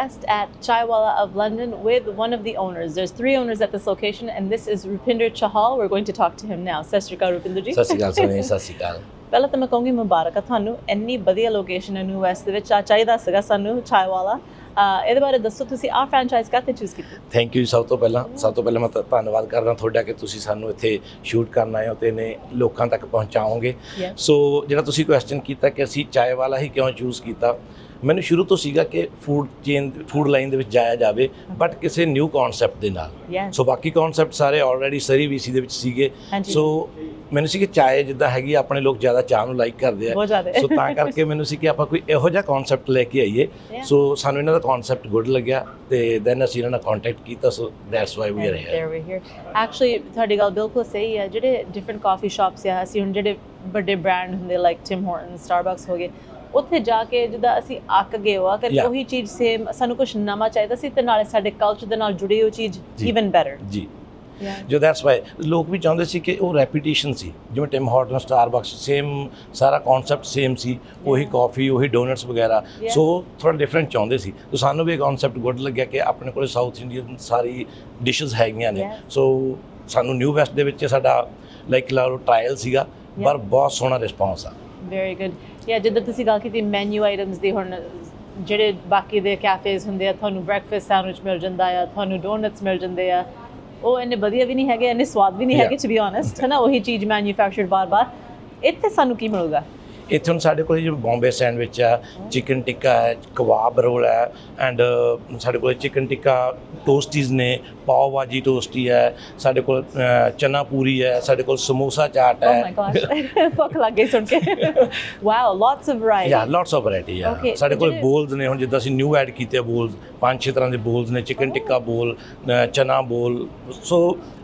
we are in New West at Chaiwala of London with one of the owners. There's three owners at this location, and this is Rupinder Chahal. We're going to talk to him now. ਸਤਿ ਸ਼੍ਰੀ ਅਕਾਲ ਰੁਪਿੰਦਰ ਜੀ ਸਤਿ ਸ਼੍ਰੀ ਅਕਾਲ ਸੋਨੀ ਸਤਿ ਸ਼੍ਰੀ ਅਕਾਲ ਪਹਿਲਾਂ ਤਾਂ ਮੈਂ ਕਹੂੰਗੀ ਮੁਬਾਰਕ ਆ ਤੁਹਾਨੂੰ ਇੰਨੀ ਵਧੀਆ ਲੋਕੇਸ਼ਨ ਹੈ ਨਿਊ ਵੈਸਟ ਦੇ ਵਿੱਚ ਆ ਚਾਹੀਦਾ ਸੀਗਾ ਸਾਨੂੰ ਚਾਇਵਾਲਾ ਅਹ ਇਹਦੇ ਬਾਰੇ ਦੱਸੋ ਤੁਸੀਂ ਆ ਫਰੈਂਚਾਈਜ਼ ਕਾਹਤੇ ਚੂਜ਼ ਕੀਤੀ ਥੈਂਕ ਯੂ ਸਭ ਤੋਂ ਪਹਿਲਾਂ ਸਭ ਤੋਂ ਪਹਿਲਾਂ ਮੈਂ ਤਾਂ ਧੰਨਵਾਦ ਕਰਦਾ ਤੁਹਾਡਾ ਕਿ ਤੁਸੀਂ ਸਾਨੂੰ ਇੱਥੇ ਸ਼ੂਟ ਕਰਨ ਆਏ ਹੋ ਤੇ ਨੇ ਲੋਕਾਂ ਤੱਕ ਪਹੁੰਚਾਓਗੇ Yeah. ਸੋ ਜਿਹੜਾ ਤੁਸੀਂ ਕੁਐਸਚਨ ਕੀਤਾ ਕਿ ਅਸੀਂ ਚਾय ਵਾਲਾ ਹੀ ਕਿਉਂ ਚੂਜ਼ ਕੀਤਾ ਮੈਨੂੰ ਸ਼ੁਰੂ ਤੋਂ ਸੀਗਾ ਕਿ ਫੂਡ ਚੇਨ ਫੂਡ ਲਾਈਨ ਦੇ ਵਿੱਚ ਜਾਇਆ ਜਾਵੇ ਬਟ ਕਿਸੇ ਨਿਊ ਕਨਸੈਪਟ ਦੇ ਨਾਲ. ਸੋ ਬਾਕੀ ਕਨਸੈਪਟ ਸਾਰੇ ਆਲਰੇਡੀ ਸਰੀ ਵੀਸੀ ਦੇ ਵਿੱਚ ਸੀਗੇ। ਸੋ ਮੈਨੂੰ ਸੀ ਕਿ ਚਾय ਜਿੱਦਾਂ ਹੈਗੀ ਆਪਣੇ ਲੋਕ ਜ਼ਿਆਦਾ ਚਾਹ ਨੂੰ ਲਾਈਕ ਕਰਦੇ ਆ। ਸੋ ਤਾਂ ਕਰਕੇ ਮੈਨੂੰ ਸੀ ਕਿ ਆਪਾਂ ਕੋਈ ਇਹੋ ਜਿਹਾ ਕਨਸੈਪਟ ਲੈ ਕੇ ਆਈਏ. ਸੋ ਸਾਨੂੰ ਇਹਨਾਂ ਦਾ ਕਨਸੈਪਟ ਗੁੱਡ ਲੱਗਿਆ ਤੇ ਦੈਨ ਅਸੀਂ ਇਹਨਾਂ ਨਾਲ ਕੰਟੈਕਟ ਕੀਤਾ so that's why we are here. Actually, ਤੁਹਾਡੀ ਗੱਲ ਬਿਲਕੁਲ ਸਹੀ ਹੈ ਜਿਹੜੇ ਡਿਫਰੈਂਟ ਕਾਫੀ ਸ਼ਾਪਸ ਆ ਅਸੀਂ ਹੁਣ ਜਿਹੜੇ ਵੱਡੇ ਬ੍ਰਾਂਡ ਹੁੰਦੇ ਲਾਈਕ ਟਿਮ ਹਾਰਟਨ ਸਟਾਰਬਕਸ ਹੋ ਗਏ ਉੱਥੇ ਜਾ ਕੇ ਜਿੱਦਾਂ ਅਸੀਂ ਅੱਕ ਗਏ ਹੋ ਅਗਰ Yeah. ਉਹੀ ਚੀਜ਼ ਸੇਮ ਸਾਨੂੰ ਕੁਝ ਨਵਾਂ ਚਾਹੀਦਾ ਸੀ ਤੇ ਨਾਲੇ ਸਾਡੇ ਕਲਚਰ ਦੇ ਨਾਲ ਜੁੜੀ ਹੋਈ ਚੀਜ਼ ਜੀ। ਇਵਨ ਬੈਟਰ ਜੀ। ਜੋ ਦੈਟਸ ਵਾਈ ਲੋਕ ਵੀ ਚਾਹੁੰਦੇ ਸੀ ਕਿ ਉਹ ਰੈਪੀਟੀਸ਼ਨ ਸੀ। ਜਿਵੇਂ ਟਿਮ ਹਾਰਟਨ ਸਟਾਰਬਕਸ ਸੇਮ ਸਾਰਾ ਕਨਸੈਪਟ ਸੇਮ ਸੀ। ਉਹੀ ਕਾਫੀ ਉਹੀ ਡੋਨਟਸ ਵਗੈਰਾ। Yes. ਸੋ ਥੋੜਾ ਡਿਫਰੈਂਟ ਚਾਹੁੰਦੇ ਸੀ। ਸੋ ਸਾਨੂੰ ਵੀ ਇਹ ਕਨਸੈਪਟ ਗੁੱਡ ਲੱਗਿਆ ਕਿ ਆਪਣੇ ਕੋਲੇ ਸਾਊਥ ਇੰਡੀਅਨ ਸਾਰੀ ਡਿਸ਼ਸ ਹੈਗੀਆਂ ਨੇ। Yes. ਸੋ ਸਾਨੂੰ ਨਿਊ ਵੈਸਟ ਦੇ ਵਿੱਚ ਸਾਡਾ ਲਾਈਕ ਲਾ ਲਓ ਟ੍ਰਾਇਲ ਸੀਗਾ। ਪਰ ਬਹੁਤ ਸੋਹਣਾ ਰਿਸਪੌਂਸ ਆ। ਵੈਰੀ ਗੁੱਡ ਯਾ ਜਿੱਦਾਂ ਤੁਸੀਂ ਗੱਲ ਕੀਤੀ ਮੈਨੂ ਆਈਟਮਸ ਦੀ ਹੁਣ ਜਿਹੜੇ ਬਾਕੀ ਦੇ ਕੈਫੇਜ਼ ਹੁੰਦੇ ਆ ਤੁਹਾਨੂੰ ਬ੍ਰੈਕਫਾਸਟ ਸੈਂਡਵਿਚ ਮਿਲ ਜਾਂਦਾ ਆ ਤੁਹਾਨੂੰ ਡੋਨਟਸ ਮਿਲ ਜਾਂਦੇ ਆ ਉਹ ਇੰਨੇ ਵਧੀਆ ਵੀ ਨਹੀਂ ਹੈਗੇ ਇੰਨੇ ਸਵਾਦ ਵੀ ਨਹੀਂ. ਹੈਗੇ ਟੂ ਬੀ ਓਨੈਸਟ ਹੈ ਨਾ ਉਹੀ ਚੀਜ਼ ਮੈਨੂਫੈਕਚਰਡ ਬਾਰ-ਬਾਰ ਇੱਥੇ ਸਾਨੂੰ ਕੀ ਮਿਲੂਗਾ ਇੱਥੇ ਹੁਣ ਸਾਡੇ ਕੋਲ ਜਿਵੇਂ ਬੰਬੇ ਸੈਂਡਵਿਚ ਆ ਚਿਕਨ ਟਿੱਕਾ ਹੈ ਕਬਾਬ ਰੋਲ ਹੈ ਐਂਡ ਸਾਡੇ ਕੋਲ ਚਿਕਨ ਟਿੱਕਾ ਟੋਸਟੀਜ਼ ਨੇ ਪਾਓ ਭਾਜੀ ਟੋਸਟੀ ਹੈ ਸਾਡੇ ਕੋਲ ਚਨਾ ਪੂਰੀ ਹੈ ਸਾਡੇ ਕੋਲ ਸਮੋਸਾ ਚਾਟ ਓ ਹੈ ਮਾਈ ਭੁੱਖ ਲੱਗ ਗਈ ਸੁਣ ਕੇ। Wow lots of ya variety lots of variety Okay, ਸਾਡੇ ਕੋਲ ਬੋਲਸ ਨੇ ਹੁਣ ਜਿੱਦਾਂ ਅਸੀਂ ਨਿਊ ਐਡ ਕੀਤੇ ਆ ਬੋਲਸ ਪੰਜ ਛੇ ਤਰ੍ਹਾਂ ਦੇ ਬੋਲਸ ਨੇ ਚਿਕਨ ਟਿੱਕਾ ਬੋਲ ਚਨਾ ਬੋਲ ਸੋ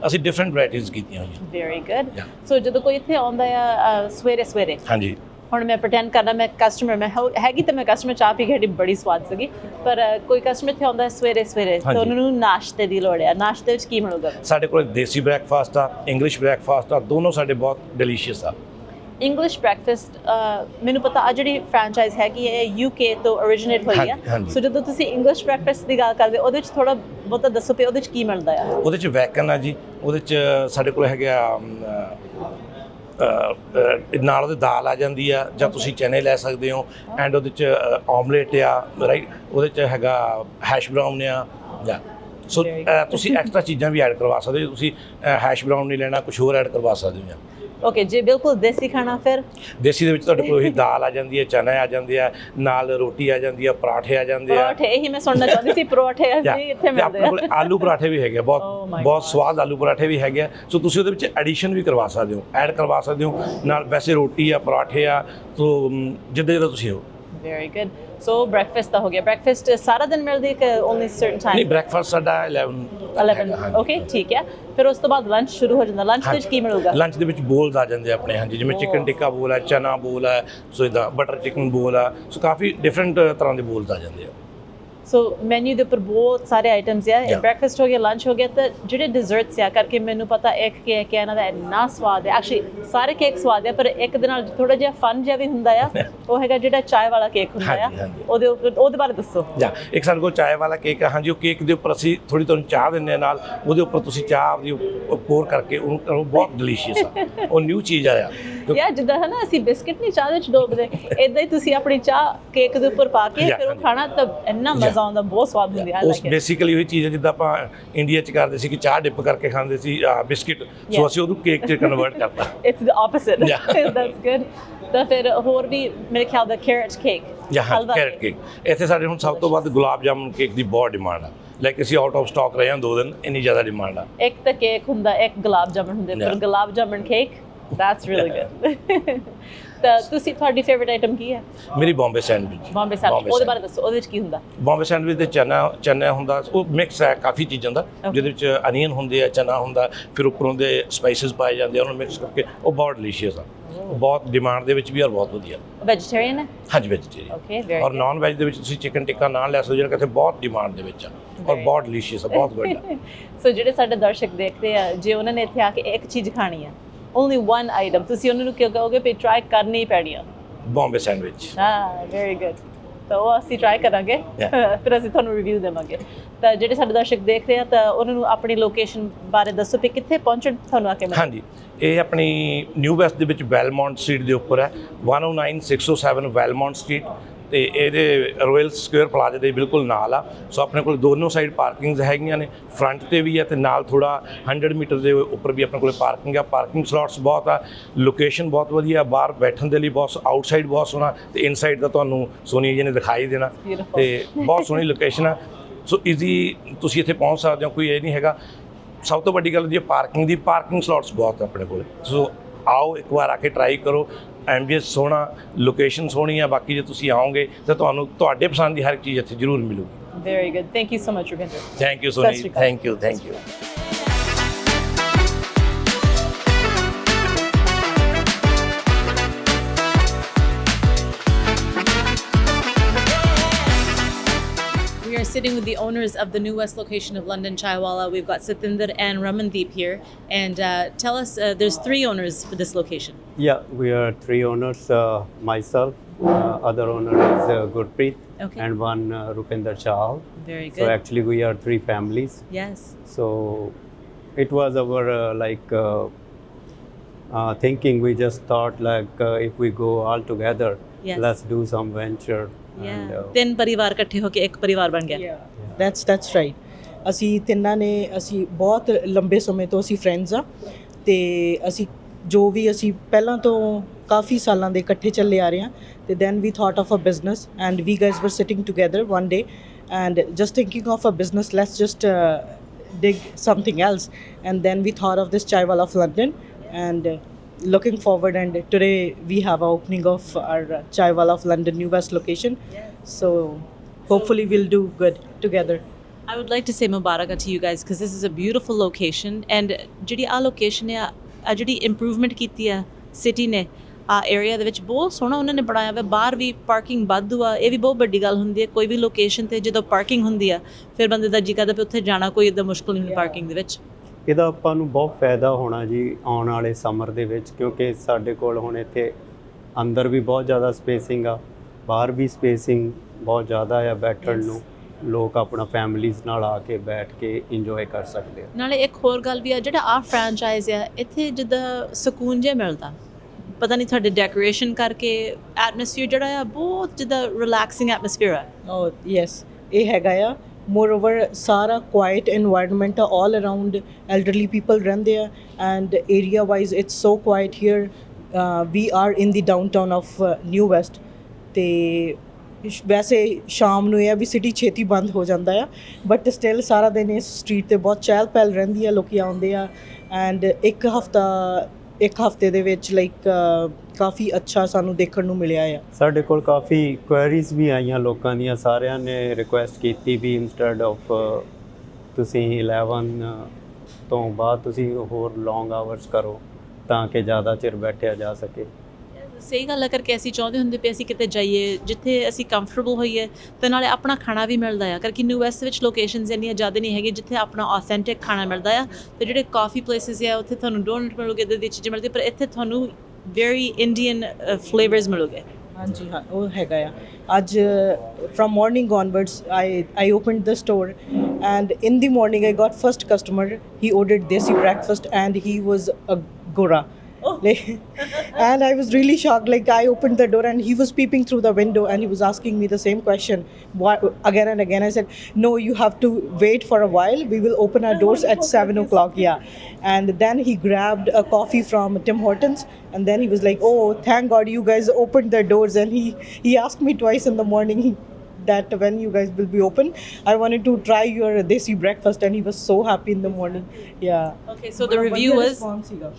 ਅਸੀਂ ਡਿਫਰੈਂਟ ਵੈਰਾਈਟੀਜ਼ ਕੀਤੀਆਂ ਹੋਈਆਂ। Very good. ਸੋ ਜਦੋਂ ਕੋਈ ਇੱਥੇ ਆਉਂਦਾ ਆ ਸਵੇਰੇ ਸਵੇਰੇ ਹਾਂਜੀ। ਹੁਣ ਮੈਂ ਪ੍ਰਟੈਂਡ ਕਰਨਾ ਮੈਂ ਕਸਟਮਰ ਮੈਂ ਹੋ- ਹੈਗੀ ਤਾਂ ਮੈਂ ਕਸਟਮਰ ਚਾਹ ਪੀ ਕੇ ਬੜੀ ਸਵਾਦ ਸੀਗੀ। ਪਰ ਕੋਈ ਕਸਟਮਰ ਇੱਥੇ ਆਉਂਦਾ ਹੈ ਸਵੇਰੇ ਸਵੇਰੇ ਤਾਂ। ਉਹਨਾਂ ਨੂੰ ਨਾਸ਼ਤੇ ਦੀ ਲੋੜ ਹੈ। ਨਾਸ਼ਤੇ ਵਿੱਚ ਕੀ ਮਿਲੂਗਾ? ਸਾਡੇ ਕੋਲ ਦੇਸੀ ਬ੍ਰੈਕਫਾਸਟ ਆ ਇੰਗਲਿਸ਼ ਬ੍ਰੈਕਫਾਸਟ ਆ ਦੋਨੋਂ ਸਾਡੇ ਬਹੁਤ ਡਿਲੀਸ਼ੀਅਸ ਆ। ਇੰਗਲਿਸ਼ ਬ੍ਰੈਕਫਾਸਟ ਮੈਨੂੰ ਪਤਾ ਆ ਜਿਹੜੀ ਫਰੈਂਚਾਈਜ਼ ਹੈ ਯੂਕੇ ਤੋਂ originate ਹੋਈ ਹਾਂਜੀ। ਸੋ ਜਦੋਂ ਤੁਸੀਂ ਇੰਗਲਿਸ਼ ਬ੍ਰੈਕਫਾਸਟ ਦੀ ਗੱਲ ਕਰਦੇ ਉਹਦੇ ਵਿੱਚ ਥੋੜਾ ਬਹੁਤਾ ਦੱਸੋ ਪਏ ਉਹਦੇ ਵਿੱਚ ਕੀ ਮਿਲਦਾ ਆ? ਉਹਦੇ ਚ ਵੈਕਨ ਆ ਜੀ ਉਹਦੇ ਚ ਸਾਡੇ ਕੋਲ ਹੈਗੇ ਨਾਲ ਉਹਦੇ ਦਾਲ ਆ ਜਾਂਦੀ ਆ ਜਾਂ ਤੁਸੀਂ ਚਨੇ ਲੈ ਸਕਦੇ ਹੋ। ਐਂਡ ਉਹਦੇ ਚ ਆਮਲੇਟ ਆ ਰਾਈਟ ਉਹਦੇ ਚ ਹੈਗਾ ਹੈਸ਼ ਬਰਾਊਨ ਆ ਜਾਂ। ਸੋ ਤੁਸੀਂ ਐਕਸਟਰਾ ਚੀਜ਼ਾਂ ਵੀ ਐਡ ਕਰਵਾ ਸਕਦੇ ਹੋ ਤੁਸੀਂ ਹੈਸ਼ ਬਰਾਊਨ ਨਹੀਂ ਲੈਣਾ ਕੁਝ ਹੋਰ ਐਡ ਕਰਵਾ ਸਕਦੇ ਹੋ ਜਾਂ। ਓਕੇ ਜੇ ਬਿਲਕੁਲ ਦੇਸੀ ਖਾਣਾ ਫਿਰ? ਦੇਸੀ ਦੇ ਵਿੱਚ ਤੁਹਾਡੇ ਕੋਲ ਉਹੀ ਦਾਲ ਆ ਜਾਂਦੀ ਹੈ ਚਨਾ ਆ ਜਾਂਦੇ ਆ ਨਾਲ ਰੋਟੀ ਆ ਜਾਂਦੀ ਆ ਪਰਾਠੇ ਆ ਜਾਂਦੇ ਆ। ਪਰੌਠੇ ਇਹੀ ਮੈਂ ਸੁਣਨਾ ਚਾਹੁੰਦੀ ਸੀ ਪਰੌਠੇ ਅਸੀਂ ਇੱਥੇ ਮਿਲਦੇ ਆਪਣੇ ਕੋਲ ਆ ਆਲੂ ਪਰਾਠੇ ਵੀ ਹੈਗੇ ਆ, Oh ਬਹੁਤ ਬਹੁਤ. ਸਵਾਦ ਆਲੂ ਪਰਾਠੇ ਵੀ ਹੈਗੇ ਆ। ਸੋ ਤੁਸੀਂ ਉਹਦੇ ਵਿੱਚ ਐਡੀਸ਼ਨ ਵੀ ਕਰਵਾ ਸਕਦੇ ਹੋ ਐਡ ਕਰਵਾ ਸਕਦੇ ਹੋ। ਨਾਲ ਵੈਸੇ ਰੋਟੀ ਆ ਪਰਾਠੇ ਆ ਸੋ ਜਿੱਦਾਂ ਜਿੱਦਾਂ ਤੁਸੀਂ ਹੋ। ਵੈਰੀ ਗੁੱਡ ਸੋ ਬ੍ਰੈਕਫਾਸਟ ਤਾਂ ਹੋ ਗਿਆ। ਬ੍ਰੈਕਫਾਸਟ ਸਾਰਾ ਦਿਨ ਮਿਲਦੀ ਹੈ ਕਿ ਓਨਲੀ ਸਰਟਨ ਨਹੀਂ ਟਾਈਮ ਬ੍ਰੈਕਫਾਸਟ ਸਾਡਾ 11 11 ਓਕੇ ਠੀਕ ਹੈ। ਫਿਰ ਉਸ ਤੋਂ ਬਾਅਦ ਲੰਚ ਸ਼ੁਰੂ ਹੋ ਜਾਂਦਾ। ਲੰਚ ਵਿੱਚ ਕੀ ਮਿਲੂਗਾ? ਲੰਚ ਦੇ ਵਿੱਚ ਬੋਲਸ ਆ ਜਾਂਦੇ ਆਪਣੇ ਹਾਂਜੀ। ਜਿਵੇਂ ਚਿਕਨ. ਟਿੱਕਾ ਬੋਲ ਹੈ ਚਨਾ ਬੋਲ ਹੈ ਸੋ ਇਦਾਂ ਬਟਰ ਚਿਕਨ ਬੋਲ ਆ ਸੋ ਕਾਫੀ ਡਿਫਰੈਂਟ ਤਰ੍ਹਾਂ ਦੇ ਬੋਲਸ ਆ ਜਾਂਦੇ ਆ। ਸੋ ਮੈਨੂ ਦੇ ਉੱਪਰ ਬਹੁਤ ਸਾਰੇ ਆਈਟਮਸ ਆ. ਬ੍ਰੈਕਫਾਸਟ ਹੋ ਗਿਆ ਲੰਚ ਹੋ ਗਿਆ ਤੇ ਜਿਹੜੇ ਡਿਜ਼ਰਟਸ ਆ ਕਰਕੇ ਮੈਨੂੰ ਪਤਾ ਇੱਕ ਕੇਕ ਹੈ ਇਹਨਾਂ ਦਾ ਇੰਨਾ ਸਵਾਦ ਹੈ ਐਕਚੁਅਲੀ ਸਾਰੇ ਕੇਕ ਸਵਾਦ ਹੈ ਪਰ ਇੱਕ ਦੇ ਨਾਲ ਥੋੜਾ ਜਿਹਾ ਫਨ ਜਿਹਾ ਵੀ ਹੁੰਦਾ ਆ। ਉਹ ਹੈਗਾ ਜਿਹੜਾ ਚਾय ਵਾਲਾ ਕੇਕ ਹੁੰਦਾ ਆ। ਉਹਦੇ ਉਹਦੇ ਬਾਰੇ ਦੱਸੋ। ਜਾਂ ਇੱਕ ਸਾਡੇ ਕੋਲ ਚਾय ਵਾਲਾ ਕੇਕ ਆ। ਹਾਂਜੀ ਉਹ ਕੇਕ ਦੇ ਉੱਪਰ ਅਸੀਂ ਥੋੜੀ ਤੁਹਾਨੂੰ ਚਾਹ ਦਿੰਦੇ ਆ ਨਾਲ। ਉਹਦੇ ਉੱਪਰ ਤੁਸੀਂ ਚਾਹ ਆਪਦੀ ਪੋਰ ਕਰਕੇ ਉਹਨੂੰ ਬਹੁਤ ਡਿਲੀਸ਼ੀਅਸ ਆ। ਉਹ ਨਿਊ ਚੀਜ਼ ਆ। ਕਿਉਂਕਿ ਯਾ ਜਿੱਦਾਂ ਹੈ ਨਾ ਅਸੀਂ ਬਿਸਕਟ ਨਹੀਂ ਚਾਹ ਵਿੱਚ ਡੋਬਦੇ ਇਦਾਂ ਹੀ ਤੁਸੀਂ ਆਪਣੀ ਚਾਹ ਕੇਕ ਦੇ ਉੱਪਰ ਪਾ ਕੇ ਫਿਰ ਉਹ। ਖਾਣਾ ਤਾਂ ਇੰਨਾ ਮਜ਼ਾ ਆਉਂਦਾ ਬਹੁਤ ਸਵਾਦ ਹੁੰਦੀ ਆ ਉਸ ਬੇਸਿਕਲੀ ਉਹੀ ਚੀਜ਼ ਜਿੱਦਾਂ ਆਪਾਂ ਇੰਡੀਆ ਚ ਕਰਦੇ ਸੀ ਕਿ ਚਾਹ ਡਿਪ ਕਰਕੇ ਖਾਂਦੇ ਸੀ ਬਿਸਕਿਟ। ਸੋ. ਅਸੀਂ ਉਹਨੂੰ ਕੇਕ ਚ ਕਨਵਰਟ ਕਰਤਾ। It's the opposite. That's good ਤਾਂ ਫਿਰ ਹੋਰ ਵੀ ਮੇਰੇ ਖਿਆਲ ਦਾ ਕੈਰਟ ਕੇਕ ਹਾਂ ਕੈਰਟ ਕੇਕ ਇੱਥੇ ਸਾਡੇ ਹੁਣ ਸਭ ਤੋਂ ਵੱਧ ਗੁਲਾਬ ਜਾਮੁਨ ਕੇਕ ਦੀ ਬਹੁਤ ਡਿਮਾਂਡ ਆ। ਲਾਈਕ ਅਸੀਂ ਆਊਟ ਆਫ ਸਟਾਕ ਰਹੇ ਹਾਂ ਦੋ ਦਿਨ ਇੰਨੀ ਜ਼ਿਆਦਾ ਡਿਮਾਂਡ ਆ। ਇੱਕ ਤਾਂ ਕੇਕ ਹੁੰਦਾ ਇੱਕ ਗੁਲਾਬ ਜਾਮਨ ਹੁੰਦੇ ਪਰ. Gulab jamun cake that's really good ਤਾਂ ਤੁਸੀਂ ਤੁਹਾਡੀ ਫੇਵਰਿਟ ਆਈਟਮ ਕੀ ਹੈ? ਮੇਰੀ ਬੰਬੇ ਸੈਂਡਵਿਚ ਬੰਬੇ ਸੈਂਡਵਿਚ ਉਹਦੇ ਬਾਰੇ ਦੱਸੋ ਉਹਦੇ ਵਿੱਚ ਕੀ ਹੁੰਦਾ? ਬੰਬੇ ਸੈਂਡਵਿਚ ਦੇ ਚਨਾ ਚਨਾ ਹੁੰਦਾ ਉਹ ਮਿਕਸ ਹੈ ਕਾਫੀ ਚੀਜ਼ਾਂ ਦਾ ਜਿਹਦੇ ਵਿੱਚ ਅਨੀਅਨ ਹੁੰਦੇ ਆ ਚਨਾ ਹੁੰਦਾ ਫਿਰ ਉੱਪਰੋਂ ਦੇ ਸਪਾਈਸਸ ਪਾਏ ਜਾਂਦੇ ਆ ਉਹਨੂੰ ਮਿਕਸ ਕਰਕੇ ਉਹ ਬਹੁਤ ਡਿਲੀਸ਼ੀਅਸ ਆ। ਉਹ ਬਹੁਤ ਡਿਮਾਂਡ ਦੇ ਵਿੱਚ ਵੀ ਔਰ ਬਹੁਤ ਵਧੀਆ। ਵੈਜੀਟੇਰੀਅਨ ਹੈ? ਹਾਂਜੀ ਵੈਜੀਟੇਰੀਅਨ ਓਕੇ ਵੈਰੀ ਔਰ ਨਾਨ ਵੈਜ ਦੇ ਵਿੱਚ ਤੁਸੀਂ ਚਿਕਨ ਟਿੱਕਾ ਨਾਲ ਲੈ ਸਕਦੇ ਹੋ ਜਿਹੜਾ ਕਿ ਇੱਥੇ ਬਹੁਤ ਡਿਮਾਂਡ ਦੇ ਵਿੱਚ ਆ ਔਰ Very ਬਹੁਤ ਡਿਲੀਸ਼ੀਅਸ ਆ ਬਹੁਤ ਗੁੱਡ ਆ ਸੋ ਜਿਹੜੇ ਸਾਡੇ ਦਰਸ਼ਕ ਦੇਖਦੇ ਆ ਜੇ ਉਹਨਾਂ ਨੇ ਇੱਥੇ ਆ ਕੇ ਇੱਕ ਚੀਜ਼ ਖਾਣੀ ਆ ਓਨਲੀ ਵਨ ਆਈਟਮ ਤੁਸੀਂ ਉਹਨਾਂ ਨੂੰ ਕਿਉਂ ਕਹੋਗੇ ਵੀ ਟਰਾਈ ਕਰਨੀ ਪੈਣੀ ਆ? ਬੰਬੇ ਸੈਂਡਵਿਚ ਹਾਂ ਵੈਰੀ ਗੁੱਡ ਤਾਂ ਉਹ ਅਸੀਂ ਟਰਾਈ ਕਰਾਂਗੇ। ਫਿਰ ਅਸੀਂ ਤੁਹਾਨੂੰ ਰਿਵਿਊ ਦੇਵਾਂਗੇ। ਤਾਂ ਜਿਹੜੇ ਸਾਡੇ ਦਰਸ਼ਕ ਦੇਖ ਰਹੇ ਆ ਤਾਂ ਉਹਨਾਂ ਨੂੰ ਆਪਣੀ ਲੋਕੇਸ਼ਨ ਬਾਰੇ ਦੱਸੋ ਵੀ ਕਿੱਥੇ ਪਹੁੰਚਣ ਤੁਹਾਨੂੰ ਆ ਕੇ ਮਿਲਣ ਹਾਂਜੀ। ਇਹ ਆਪਣੀ ਨਿਊ ਵੈਸਟ ਦੇ ਵਿੱਚ ਵੈਲਮੌਂਟ ਸਟਰੀਟ ਦੇ ਉੱਪਰ ਹੈ। 109607 ਵੈਲਮੌਂਟ ਸਟਰੀਟ ਤੇ ਇਹਦੇ ਰਾਇਲ ਸਕੁਅਰ ਪਲਾਜ਼ਾ ਦੇ ਬਿਲਕੁਲ ਨਾਲ ਆ। ਸੋ ਆਪਣੇ ਕੋਲ ਦੋਨੋਂ ਸਾਈਡ ਪਾਰਕਿੰਗਸ ਹੈਗੀਆਂ ਨੇ। ਫਰੰਟ ਤੇ ਵੀ ਹੈ ਤੇ ਨਾਲ ਥੋੜਾ 100 ਮੀਟਰ ਦੇ ਉੱਪਰ ਵੀ ਆਪਣੇ ਕੋਲ ਪਾਰਕਿੰਗ ਆ। ਪਾਰਕਿੰਗ ਸਲੋਟਸ ਬਹੁਤ ਆ। ਲੋਕੇਸ਼ਨ ਬਹੁਤ ਵਧੀਆ। ਬਾਹਰ ਬੈਠਣ ਦੇ ਲਈ ਬਹੁਤ ਆਊਟਸਾਈਡ ਬਹੁਤ ਸੋਹਣਾ। ਤੇ ਇਨਸਾਈਡ ਦਾ ਤੁਹਾਨੂੰ ਸੋਨੀ ਜੀ ਨੇ ਦਿਖਾਈ ਦੇਣਾ. ਤੇ ਬਹੁਤ ਸੋਹਣੀ ਲੋਕੇਸ਼ਨ ਆ। ਸੋ ਈਜ਼ੀ ਤੁਸੀਂ ਇੱਥੇ ਪਹੁੰਚ ਸਕਦੇ ਹੋ। ਕੋਈ ਇਹ ਨਹੀਂ ਹੈਗਾ। ਸਭ ਤੋਂ ਵੱਡੀ ਗੱਲ ਹੈ ਪਾਰਕਿੰਗ ਦੀ ਪਾਰਕਿੰਗ ਸਲੋਟਸ ਬਹੁਤ ਆ ਆਪਣੇ ਕੋਲ। ਸੋ ਆਓ ਇੱਕ ਵਾਰ ਆ ਕੇ ਟਰਾਈ ਕਰੋ। ਐਂਬੀਐਂਸ ਸੋਹਣਾ ਲੋਕੇਸ਼ਨ ਸੋਹਣੀ ਆ ਬਾਕੀ ਜੇ ਤੁਸੀਂ ਆਓਗੇ ਤਾਂ ਤੁਹਾਨੂੰ ਤੁਹਾਡੇ ਪਸੰਦ ਦੀ ਹਰ ਇੱਕ ਚੀਜ਼ ਇੱਥੇ ਜ਼ਰੂਰ ਮਿਲੂਗੀ। Very good thank you so much Ravinder thank you Soni. Thank you thank you sitting with the owners of the New West location of London Chaiwala. We've got Satinder and Ramandeep here. And uh, tell us, uh, there's three owners for this location. Yeah, we are three owners. Uh, myself, uh, other owner is uh, Gurpreet, Okay. and one uh, Rupinder Chahal. Very good. So actually, we are three families. yes. So it was our uh, like uh, uh, thinking. We just thought like uh, if we go all together, Yes. let's do some venture. Uh, ਤਿੰਨ ਪਰਿਵਾਰ ਇਕੱਠੇ ਹੋ ਕੇ ਇੱਕ ਪਰਿਵਾਰ ਬਣ ਗਿਆ। That's that's right. ਅਸੀਂ ਤਿੰਨਾਂ ਨੇ ਅਸੀਂ ਬਹੁਤ ਲੰਬੇ ਸਮੇਂ ਤੋਂ ਅਸੀਂ ਫਰੈਂਡਸ ਆ ਤੇ ਅਸੀਂ ਜੋ ਵੀ ਅਸੀਂ ਪਹਿਲਾਂ ਤੋਂ ਕਾਫੀ ਸਾਲਾਂ ਦੇ ਇਕੱਠੇ ਚੱਲੇ ਆ ਰਹੇ ਹਾਂ ਤੇ then we thought of a business and we guys were sitting together one day and just thinking of a business let's just dig something else. And then we thought of this chaiwala of london and uh, looking forward and today we have a opening of our uh, chaiwala of london new west location so hopefully we'll do good together I would like to say Mubarak to you guys because this is a beautiful location and ਜਿਹੜੀ ਆ location ਆ ਆ ਜਿਹੜੀ improvement ਕੀਤੀ ਆ city ਨੇ ਆ area ਦੇ ਵਿੱਚ ਬਹੁਤ ਸੋਹਣਾ ਉਹਨਾਂ ਨੇ ਬਣਾਇਆ ਹੋਇਆ ਬਾਹਰ ਵੀ ਪਾਰਕਿੰਗ ਵਾਧੂ ਆ ਇਹ ਵੀ ਬਹੁਤ ਵੱਡੀ ਗੱਲ ਹੁੰਦੀ ਹੈ ਕੋਈ ਵੀ ਲੋਕੇਸ਼ਨ ਤੇ ਜਦੋਂ ਪਾਰਕਿੰਗ ਹੁੰਦੀ ਆ ਫਿਰ ਬੰਦੇ ਦਾ ਜੀ ਕਰਦਾ ਵੀ ਉੱਥੇ ਜਾਣਾ ਕੋਈ ਇਦਾਂ ਮੁਸ਼ਕਲ ਨਹੀਂ ਪਾਰਕਿੰਗ ਦੇ ਵਿੱਚ ਇਹਦਾ ਆਪਾਂ ਨੂੰ ਬਹੁਤ ਫਾਇਦਾ ਹੋਣਾ ਜੀ ਆਉਣ ਵਾਲੇ ਸਮਰ ਦੇ ਵਿੱਚ ਕਿਉਂਕਿ ਸਾਡੇ ਕੋਲ ਹੁਣ ਇੱਥੇ ਅੰਦਰ ਵੀ ਬਹੁਤ ਜ਼ਿਆਦਾ ਸਪੇਸਿੰਗ ਆ ਬਾਹਰ ਵੀ ਸਪੇਸਿੰਗ ਬਹੁਤ ਜ਼ਿਆਦਾ ਆ ਬੈਠਣ. ਨੂੰ ਲੋਕ ਆਪਣਾ ਫੈਮਲੀਜ਼ ਨਾਲ ਆ ਕੇ ਬੈਠ ਕੇ ਇੰਜੋਏ ਕਰ ਸਕਦੇ ਆ ਨਾਲੇ ਇੱਕ ਹੋਰ ਗੱਲ ਵੀ ਆ ਜਿਹੜਾ ਆ ਫਰੈਂਚਾਈਜ਼ ਆ ਇੱਥੇ ਜਿੱਦਾਂ ਸਕੂਨ ਜਿਹਾ ਮਿਲਦਾ ਪਤਾ ਨਹੀਂ ਤੁਹਾਡੇ ਡੈਕੋਰੇਸ਼ਨ ਕਰਕੇ ਐਟਮੋਸਫੀਅਰ ਜਿਹੜਾ ਆ ਬਹੁਤ ਜਿੱਦਾਂ ਰਿਲੈਕਸਿੰਗ ਐਟਮੋਸਫੀਅਰ ਆ Oh, yes. ਇਹ ਹੈਗਾ ਆ moreover ਸਾਰਾ quiet environment all around elderly people ਰਹਿੰਦੇ ਆ and area wise it's so quiet here uh, we are in the downtown of uh, new west ਤੇ ਸ਼- ਵੈਸੇ ਸ਼ਾਮ ਨੂੰ ਇਹ ਆ ਵੀ ਸਿਟੀ ਛੇਤੀ ਬੰਦ ਹੋ ਜਾਂਦਾ ਆ ਬਟ ਸਟਿਲ ਸਾਰਾ ਦਿਨ ਇਸ ਸਟਰੀਟ ਤੇ ਬਹੁਤ ਚਹਿਲ ਪਹਿਲ ਰਹਿੰਦੀ ਆ ਲੋਕੀ ਆਉਂਦੇ ਆ ਐਂਡ ਇੱਕ ਹਫਤਾ ਇੱਕ ਹਫ਼ਤੇ ਦੇ ਵਿੱਚ ਲਾਈਕ ਕਾਫੀ ਅੱਛਾ ਸਾਨੂੰ ਦੇਖਣ ਨੂੰ ਮਿਲਿਆ ਆ। ਸਾਡੇ ਕੋਲ ਕਾਫੀ ਕੁਐਰੀਜ਼ ਵੀ ਆਈਆਂ ਲੋਕਾਂ ਦੀਆਂ, ਸਾਰਿਆਂ ਨੇ ਰਿਕੁਐਸਟ ਕੀਤੀ ਵੀ ਇਨਸਟੈਡ ਆਫ ਤੁਸੀਂ 11 ਤੋਂ ਬਾਅਦ ਤੁਸੀਂ ਹੋਰ ਲੌਂਗ ਆਵਰਸ ਕਰੋ ਤਾਂ ਕਿ ਜ਼ਿਆਦਾ ਚਿਰ ਬੈਠਿਆ ਜਾ ਸਕੇ। ਸਹੀ ਗੱਲ ਹੈ ਕਰਕੇ ਅਸੀਂ ਚਾਹੁੰਦੇ ਹੁੰਦੇ ਪਏ ਅਸੀਂ ਕਿਤੇ ਜਾਈਏ, ਜਿੱਥੇ ਅਸੀਂ ਕੰਫਰਟੇਬਲ ਹੋਈਏ, ਤੇ ਨਾਲੇ ਆਪਣਾ ਖਾਣਾ ਵੀ ਮਿਲਦਾ ਆ। ਕਰਕੇ ਨਿਊ ਵੈਸਟ ਵਿੱਚ ਲੋਕੇਸ਼ਨਸ ਇੰਨੀਆਂ ਜ਼ਿਆਦਾ ਨਹੀਂ ਹੈਗੀਆਂ, ਜਿੱਥੇ ਆਪਣਾ ਆਥੈਂਟਿਕ ਖਾਣਾ ਮਿਲਦਾ ਆ। ਤੇ ਜਿਹੜੇ ਕਾਫੀ ਪਲੇਸਿਸ ਆ, ਉੱਥੇ ਤੁਹਾਨੂੰ ਡੋਨਟ ਮਿਲੂਗੇ ਦੇ ਦੀ ਚੀਜ਼ ਮਿਲਦੀ ਪਰ ਇੱਥੇ ਤੁਹਾਨੂੰ ਵੈਰੀ ਇੰਡੀਅਨ ਫਲੇਵਰਸ ਮਿਲੂਗੇ। ਹਾਂਜੀ, ਹਾਂ, ਉਹ ਹੈਗਾ ਆ। ਅੱਜ from morning onwards I I opened the store and in the morning I got first customer he ordered desi breakfast and he was a Like, and I was really shocked. Like I opened the door and he was peeping through the window and he was asking me the same question why, again and again. I said, "No, you have to wait for a while. We will open our doors at seven o'clock." Yeah, and then he grabbed a coffee from Tim Hortons and then he was like, "Oh, thank God you guys opened the doors." And he he asked me twice in the morning. That when you guys will be open, I wanted to try your desi breakfast, and he was so happy in the morning. Yeah. Okay so the review was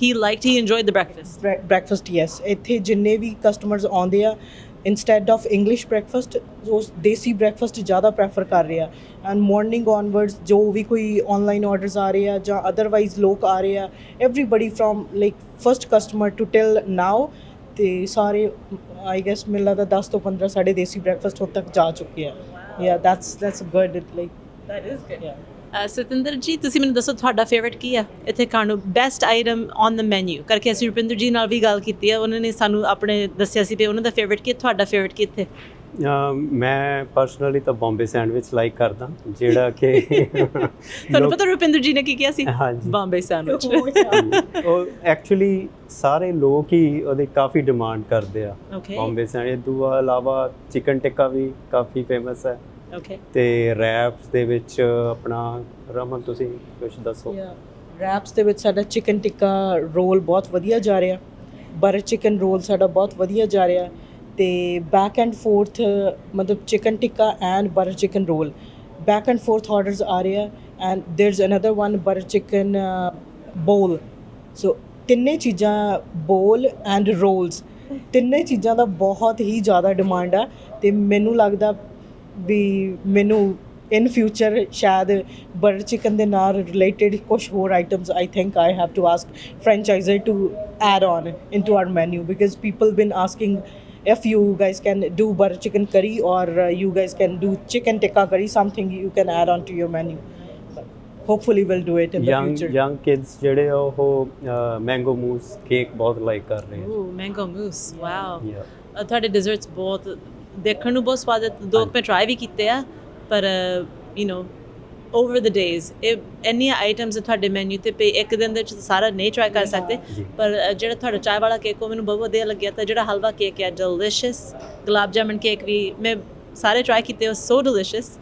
he liked he enjoyed the breakfast breakfast yes ਇੱਥੇ ਜਿੰਨੇ ਵੀ customers ਆਉਂਦੇ ਆ instead of English breakfast ਉਹ ਦੇਸੀ breakfast ਜ਼ਿਆਦਾ prefer ਕਰ ਰਹੇ ਆ and morning onwards ਜੋ ਵੀ ਕੋਈ ਆਨਲਾਈਨ ਆਰਡਰਸ ਆ ਰਹੇ ਆ ਜਾਂ ਅਦਰਵਾਈਜ਼ ਲੋਕ ਆ ਰਹੇ ਆ everybody from like first customer to till now ਤੇ ਸਾਰੇ ਆਈ ਗੈਸ ਮੈਨੂੰ ਲੱਗਦਾ 10 ਤੋਂ 15 ਸਾਡੇ ਦੇਸੀ ਬ੍ਰੈਕਫਾਸਟ ਹੁਣ ਤੱਕ ਜਾ ਚੁੱਕੇ ਆ। Ya that's that's good like good. Yeah. Uh, Satinder ji ਤੁਸੀਂ ਮੈਨੂੰ ਦੱਸੋ ਤੁਹਾਡਾ ਫੇਵਰਿਟ ਕੀ ਆ? ਇੱਥੇ ਖਾਣ ਨੂੰ ਬੈਸਟ ਆਈਟਮ ਔਨ ਦ ਮੈਨੂ ਕਰਕੇ ਅਸੀਂ ਰੁਪਿੰਦਰ ਜੀ ਨਾਲ ਵੀ ਗੱਲ ਕੀਤੀ ਆ ਉਹਨਾਂ ਨੇ ਸਾਨੂੰ ਆਪਣੇ ਦੱਸਿਆ ਸੀ ਵੀ ਉਹਨਾਂ ਦਾ ਫੇਵਰਿਟ ਕੀ ਤੁਹਾਡਾ ਫੇਵਰਿਟ ਕੀ ਇੱਥੇ? ਮੈਂ ਪਰਸਨਲੀ ਤਾਂ ਬੰਬੇ ਸੈਂਡਵਿਚ ਲਾਈਕ ਕਰਦਾ ਜਿਹੜਾ ਕਿ ਤੁਹਾਨੂੰ ਪਤਾ ਰੁਪਿੰਦਰ ਜੀ ਨੇ ਕੀ ਕਿਹਾ ਸੀ? ਬੰਬੇ ਸੈਂਡਵਿਚ ਉਹ ਐਕਚੁਅਲੀ ਸਾਰੇ ਲੋਕ ਹੀ ਉਹਦੀ ਕਾਫੀ ਡਿਮਾਂਡ ਕਰਦੇ ਆ ਬੰਬੇ ਸੈਂਡਵਿਚ ਤੋਂ ਇਲਾਵਾ ਚਿਕਨ ਟਿੱਕਾ ਵੀ ਕਾਫੀ ਫੇਮਸ ਹੈ। ਓਕੇ ਤੇ ਰੈਪਸ ਦੇ ਵਿੱਚ ਆਪਣਾ ਰਮਨ ਤੁਸੀਂ ਕੁਝ ਦੱਸੋ? ਰੈਪਸ ਦੇ ਵਿੱਚ ਸਾਡਾ ਚਿਕਨ ਟਿੱਕਾ ਰੋਲ ਬਹੁਤ ਵਧੀਆ ਜਾ ਰਿਹਾ। ਬਟਰ ਚਿਕਨ ਰੋਲ ਸਾਡਾ ਬਹੁਤ ਵਧੀਆ ਜਾ ਰਿਹਾ। ਤੇ ਬੈਕ ਐਂਡ ਫੋਰਥ ਮਤਲਬ chicken tikka and butter chicken roll back and forth orders ਆ ਰਹੇ ਆ and there is another one butter chicken bowl so ਤਿੰਨੇ ਚੀਜ਼ਾਂ ਬੋਲ ਐਂਡ ਰੋਲਸ ਤਿੰਨੇ ਚੀਜ਼ਾਂ ਦਾ ਬਹੁਤ ਹੀ ਜ਼ਿਆਦਾ ਡਿਮਾਂਡ ਆ ਤੇ ਮੈਨੂੰ ਲੱਗਦਾ ਵੀ ਮੈਨੂੰ ਇਨ ਫਿਊਚਰ ਸ਼ਾਇਦ ਬਟਰ ਚਿਕਨ ਦੇ ਨਾਲ ਰਿਲੇਟਡ ਕੁਝ ਹੋਰ items I think I have to ask franchiser to add on into our menu because people been asking if you guys can do butter chicken curry or uh, you guys can do chicken tikka curry something you can add on to your menu hopefully we'll do it in the young future young kids ਜਿਹੜੇ ਆ ਉਹ mango mousse cake ਬਹੁਤ like ਕਰ ਰਹੇ ਆ oh mango mousse wow Yeah. ਅ, ਤੁਹਾਡੇ desserts ਬਹੁਤ ਦੇਖਣ ਨੂੰ ਬਹੁਤ ਸਵਾਦ ਹੈ ਦੋ ਕੁ ਮੈਂ ਟਰਾਈ ਵੀ ਕੀਤੇ ਆ ਪਰ you know over the days ਇਹ ਇੰਨੀਆਂ ਆਈਟਮਸ ਤੁਹਾਡੇ ਮੈਨੂ ਤੇ ਪਈ ਇੱਕ ਦਿਨ ਦੇ ਵਿੱਚ ਸਾਰਾ ਨਹੀਂ ਟਰਾਈ ਕਰ ਸਕਦੇ। ਪਰ ਜਿਹੜਾ ਤੁਹਾਡਾ ਚਾਹ ਵਾਲਾ ਕੇਕ ਉਹ ਮੈਨੂੰ ਬਹੁਤ ਵਧੀਆ ਲੱਗਿਆ ਤਾਂ ਜਿਹੜਾ ਹਲਵਾ ਕੇਕ ਹੈ ਡਿਲੀਸ਼ੀਅਸ ਗੁਲਾਬ ਜਾਮਨ ਕੇਕ ਵੀ ਮੈਂ ਸਾਰੇ ਟਰਾਈ ਕੀਤੇ ਉਹ ਸੋ ਡਿਲੀਸ਼ੀਅਸ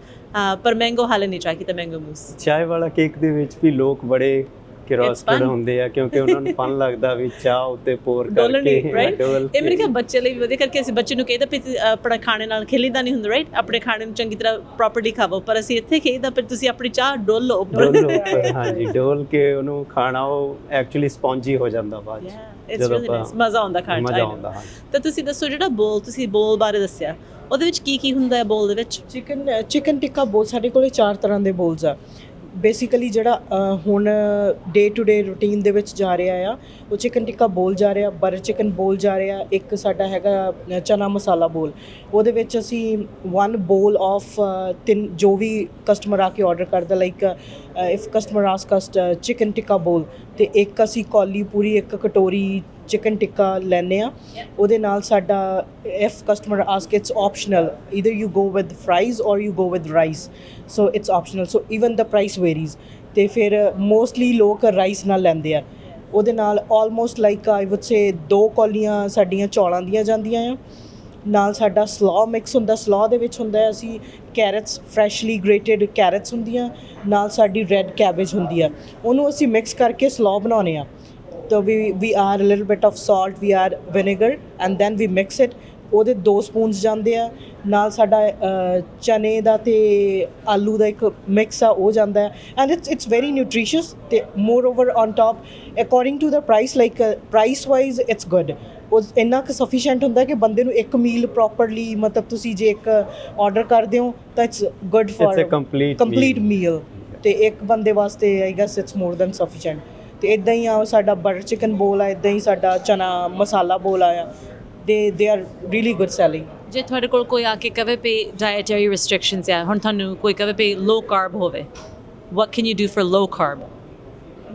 ਪਰ ਮੈਂਗੋ ਹਾਲੇ ਨਹੀਂ ਟਰਾਈ ਕੀਤਾ ਮੈਂਗੋ ਮੂਸ ਚਾਹ ਵਾਲਾ ਕੇਕ ਦੇ ਵਿੱਚ ਵੀ ਲੋਕ ਬੜੇ ਕਿਰੋਸਟਡ. ਹੁੰਦੇ ਆ ਕਿਉਂਕਿ ਉਹਨਾਂ ਨੂੰ ਫਨ ਲੱਗਦਾ ਵੀ ਚਾਹ ਉੱਤੇ ਪੋਰ ਕਰਕੇ ਰਾਈਟ ਡੋਲ ਇਹ ਮੇਰੇ ਕੇ। ਖਿਆਲ ਬੱਚੇ ਲਈ ਵੀ ਵਧੀਆ ਕਰਕੇ ਅਸੀਂ ਬੱਚੇ ਨੂੰ ਕਹਿੰਦਾ ਤੁਸੀਂ ਆਪਣਾ ਖਾਣੇ ਨਾਲ ਖੇਲੀਦਾ ਨਹੀਂ ਹੁੰਦਾ ਰਾਈਟ ਆਪਣੇ ਖਾਣੇ ਨੂੰ ਚੰਗੀ ਤਰ੍ਹਾਂ ਪ੍ਰੋਪਰਲੀ ਖਾਵੋ ਪਰ ਅਸੀਂ ਇੱਥੇ ਖੇਦਾ ਪਰ ਤੁਸੀਂ ਆਪਣੀ ਚਾਹ ਡੋਲੋ ਉੱਪਰ ਹਾਂਜੀ ਡੋਲ ਕੇ ਉਹਨੂੰ ਖਾਣਾ ਉਹ ਐਕਚੁਅਲੀ ਸਪੌਂਜੀ ਹੋ ਜਾਂਦਾ ਬਾਅਦ ਜਦੋਂ ਰੀਲੀ ਆਪਾਂ- ਨਾਈਸ ਮਜ਼ਾ ਆਉਂਦਾ ਖਾਣ ਚ ਮਜ਼ਾ I know. ਆਉਂਦਾ ਹਾਂ ਤਾਂ ਤੁਸੀਂ ਦੱਸੋ ਜਿਹੜਾ ਬੋਲ ਤੁਸੀਂ ਬੋਲ ਬਾਰੇ ਦੱਸਿਆ ਉਹਦੇ ਵਿੱਚ ਕੀ ਕੀ ਹੁੰਦਾ ਹੈ ਬੋਲ ਦੇ ਵਿੱਚ ਚਿਕਨ ਚਿਕਨ ਟਿੱਕਾ ਬੋਲ ਸਾਡੇ ਕੋਲੇ ਚਾਰ ਤਰ੍ਹਾਂ ਦੇ ਬੋਲਸ ਆ ਬੇਸਿਕਲੀ ਜਿਹੜਾ ਹੁਣ ਡੇ ਟੂ ਡੇ ਰੂਟੀਨ ਦੇ ਵਿੱਚ ਜਾ ਰਿਹਾ ਆ ਉਹ ਚਿਕਨ ਟਿੱਕਾ ਬੋਲ ਜਾ ਰਿਹਾ ਬਟਰ ਚਿਕਨ ਬੋਲ ਜਾ ਰਿਹਾ ਇੱਕ ਸਾਡਾ ਹੈਗਾ ਚਨਾ ਮਸਾਲਾ ਬੋਲ ਉਹਦੇ ਵਿੱਚ ਅਸੀਂ ਵਨ ਬੋਲ ਆਫ ਤਿੰਨ ਜੋ ਵੀ ਕਸਟਮਰ ਆ ਕੇ ਆਰਡਰ ਕਰਦਾ like if customer ask us chicken tikka bowl ਤੇ ਇੱਕ ਅਸੀਂ ਕੌਲੀ ਪੂਰੀ ਇੱਕ ਕਟੋਰੀ ਚਿਕਨ ਟਿੱਕਾ ਲੈਨੇ ਆ। ਉਹਦੇ ਨਾਲ ਸਾਡਾ if customer ask it's optional either you go with fries or you go with rice so it's optional so even the price varies ਤੇ ਫਿਰ ਮੋਸਟਲੀ ਲੋਕ ਰਾਈਸ ਨਾਲ ਲੈਂਦੇ ਆ ਉਹਦੇ ਨਾਲ almost like I would say ਦੋ ਕੌਲੀਆਂ ਸਾਡੀਆਂ ਚੌਲਾਂ ਦੀਆਂ ਜਾਂਦੀਆਂ ਆ ਨਾਲ ਸਾਡਾ ਸਲੌ ਮਿਕਸ ਹੁੰਦਾ ਸਲੌ ਦੇ ਵਿੱਚ ਹੁੰਦਾ ਅਸੀਂ ਕੈਰਟਸ ਫਰੈਸ਼ਲੀ ਗ੍ਰੇਟਡ ਕੈਰਟਸ ਹੁੰਦੀਆਂ ਨਾਲ ਸਾਡੀ ਰੈੱਡ ਕੈਬੇਜ ਹੁੰਦੀ ਆ ਉਹਨੂੰ ਅਸੀਂ ਮਿਕਸ ਕਰਕੇ ਸਲੌ ਬਣਾਉਨੇ ਆ ਤਾਂ ਵੀ we are a little bit of salt we are vinegar and then we mix it ਉਹਦੇ ਦੋ ਸਪੂਨਸ ਜਾਂਦੇ ਆ ਨਾਲ ਸਾਡਾ ਚਨੇ ਦਾ ਤੇ ਆਲੂ ਦਾ ਇੱਕ ਮਿਕਸ ਆ ਉਹ ਜਾਂਦਾ ਹੈ। And it's it's very nutritious ਤੇ moreover on top according to the price like pricewise it's good ਉਹ ਇੰਨਾ ਕੁ ਸਫੀਸ਼ੀਐਂਟ ਹੁੰਦਾ ਕਿ ਬੰਦੇ ਨੂੰ ਇੱਕ ਮੀਲ ਪ੍ਰੋਪਰਲੀ ਮਤਲਬ ਤੁਸੀਂ ਜੇ ਇੱਕ ਆਰਡਰ ਕਰਦੇ ਹੋ ਤਾਂ it's good it's for a complete complete meal ਤੇ ਇੱਕ ਬੰਦੇ ਵਾਸਤੇ I guess it's more than sufficient ਤੇ ਇਦਾਂ ਹੀ ਆ ਸਾਡਾ ਬਟਰ ਚਿਕਨ ਬੋਲ ਆ ਇਦਾਂ ਹੀ ਸਾਡਾ ਚਨਾ ਮਸਾਲਾ ਬੋਲ ਆ ਦੇ they R really good selling ਜੇ ਤੁਹਾਡੇ ਕੋਲ ਕੋਈ ਆ ਕੇ ਕਵੇ ਪੇ ਡਾਈਟਰੀ ਰੈਸਟ੍ਰਿਕਸ਼ਨਸ ਆ ਹੁਣ ਤੁਹਾਨੂੰ ਕੋਈ ਕਵੇ ਪੇ ਲੋ ਕਾਰਬ ਹੋਵੇ what can you do for low carb?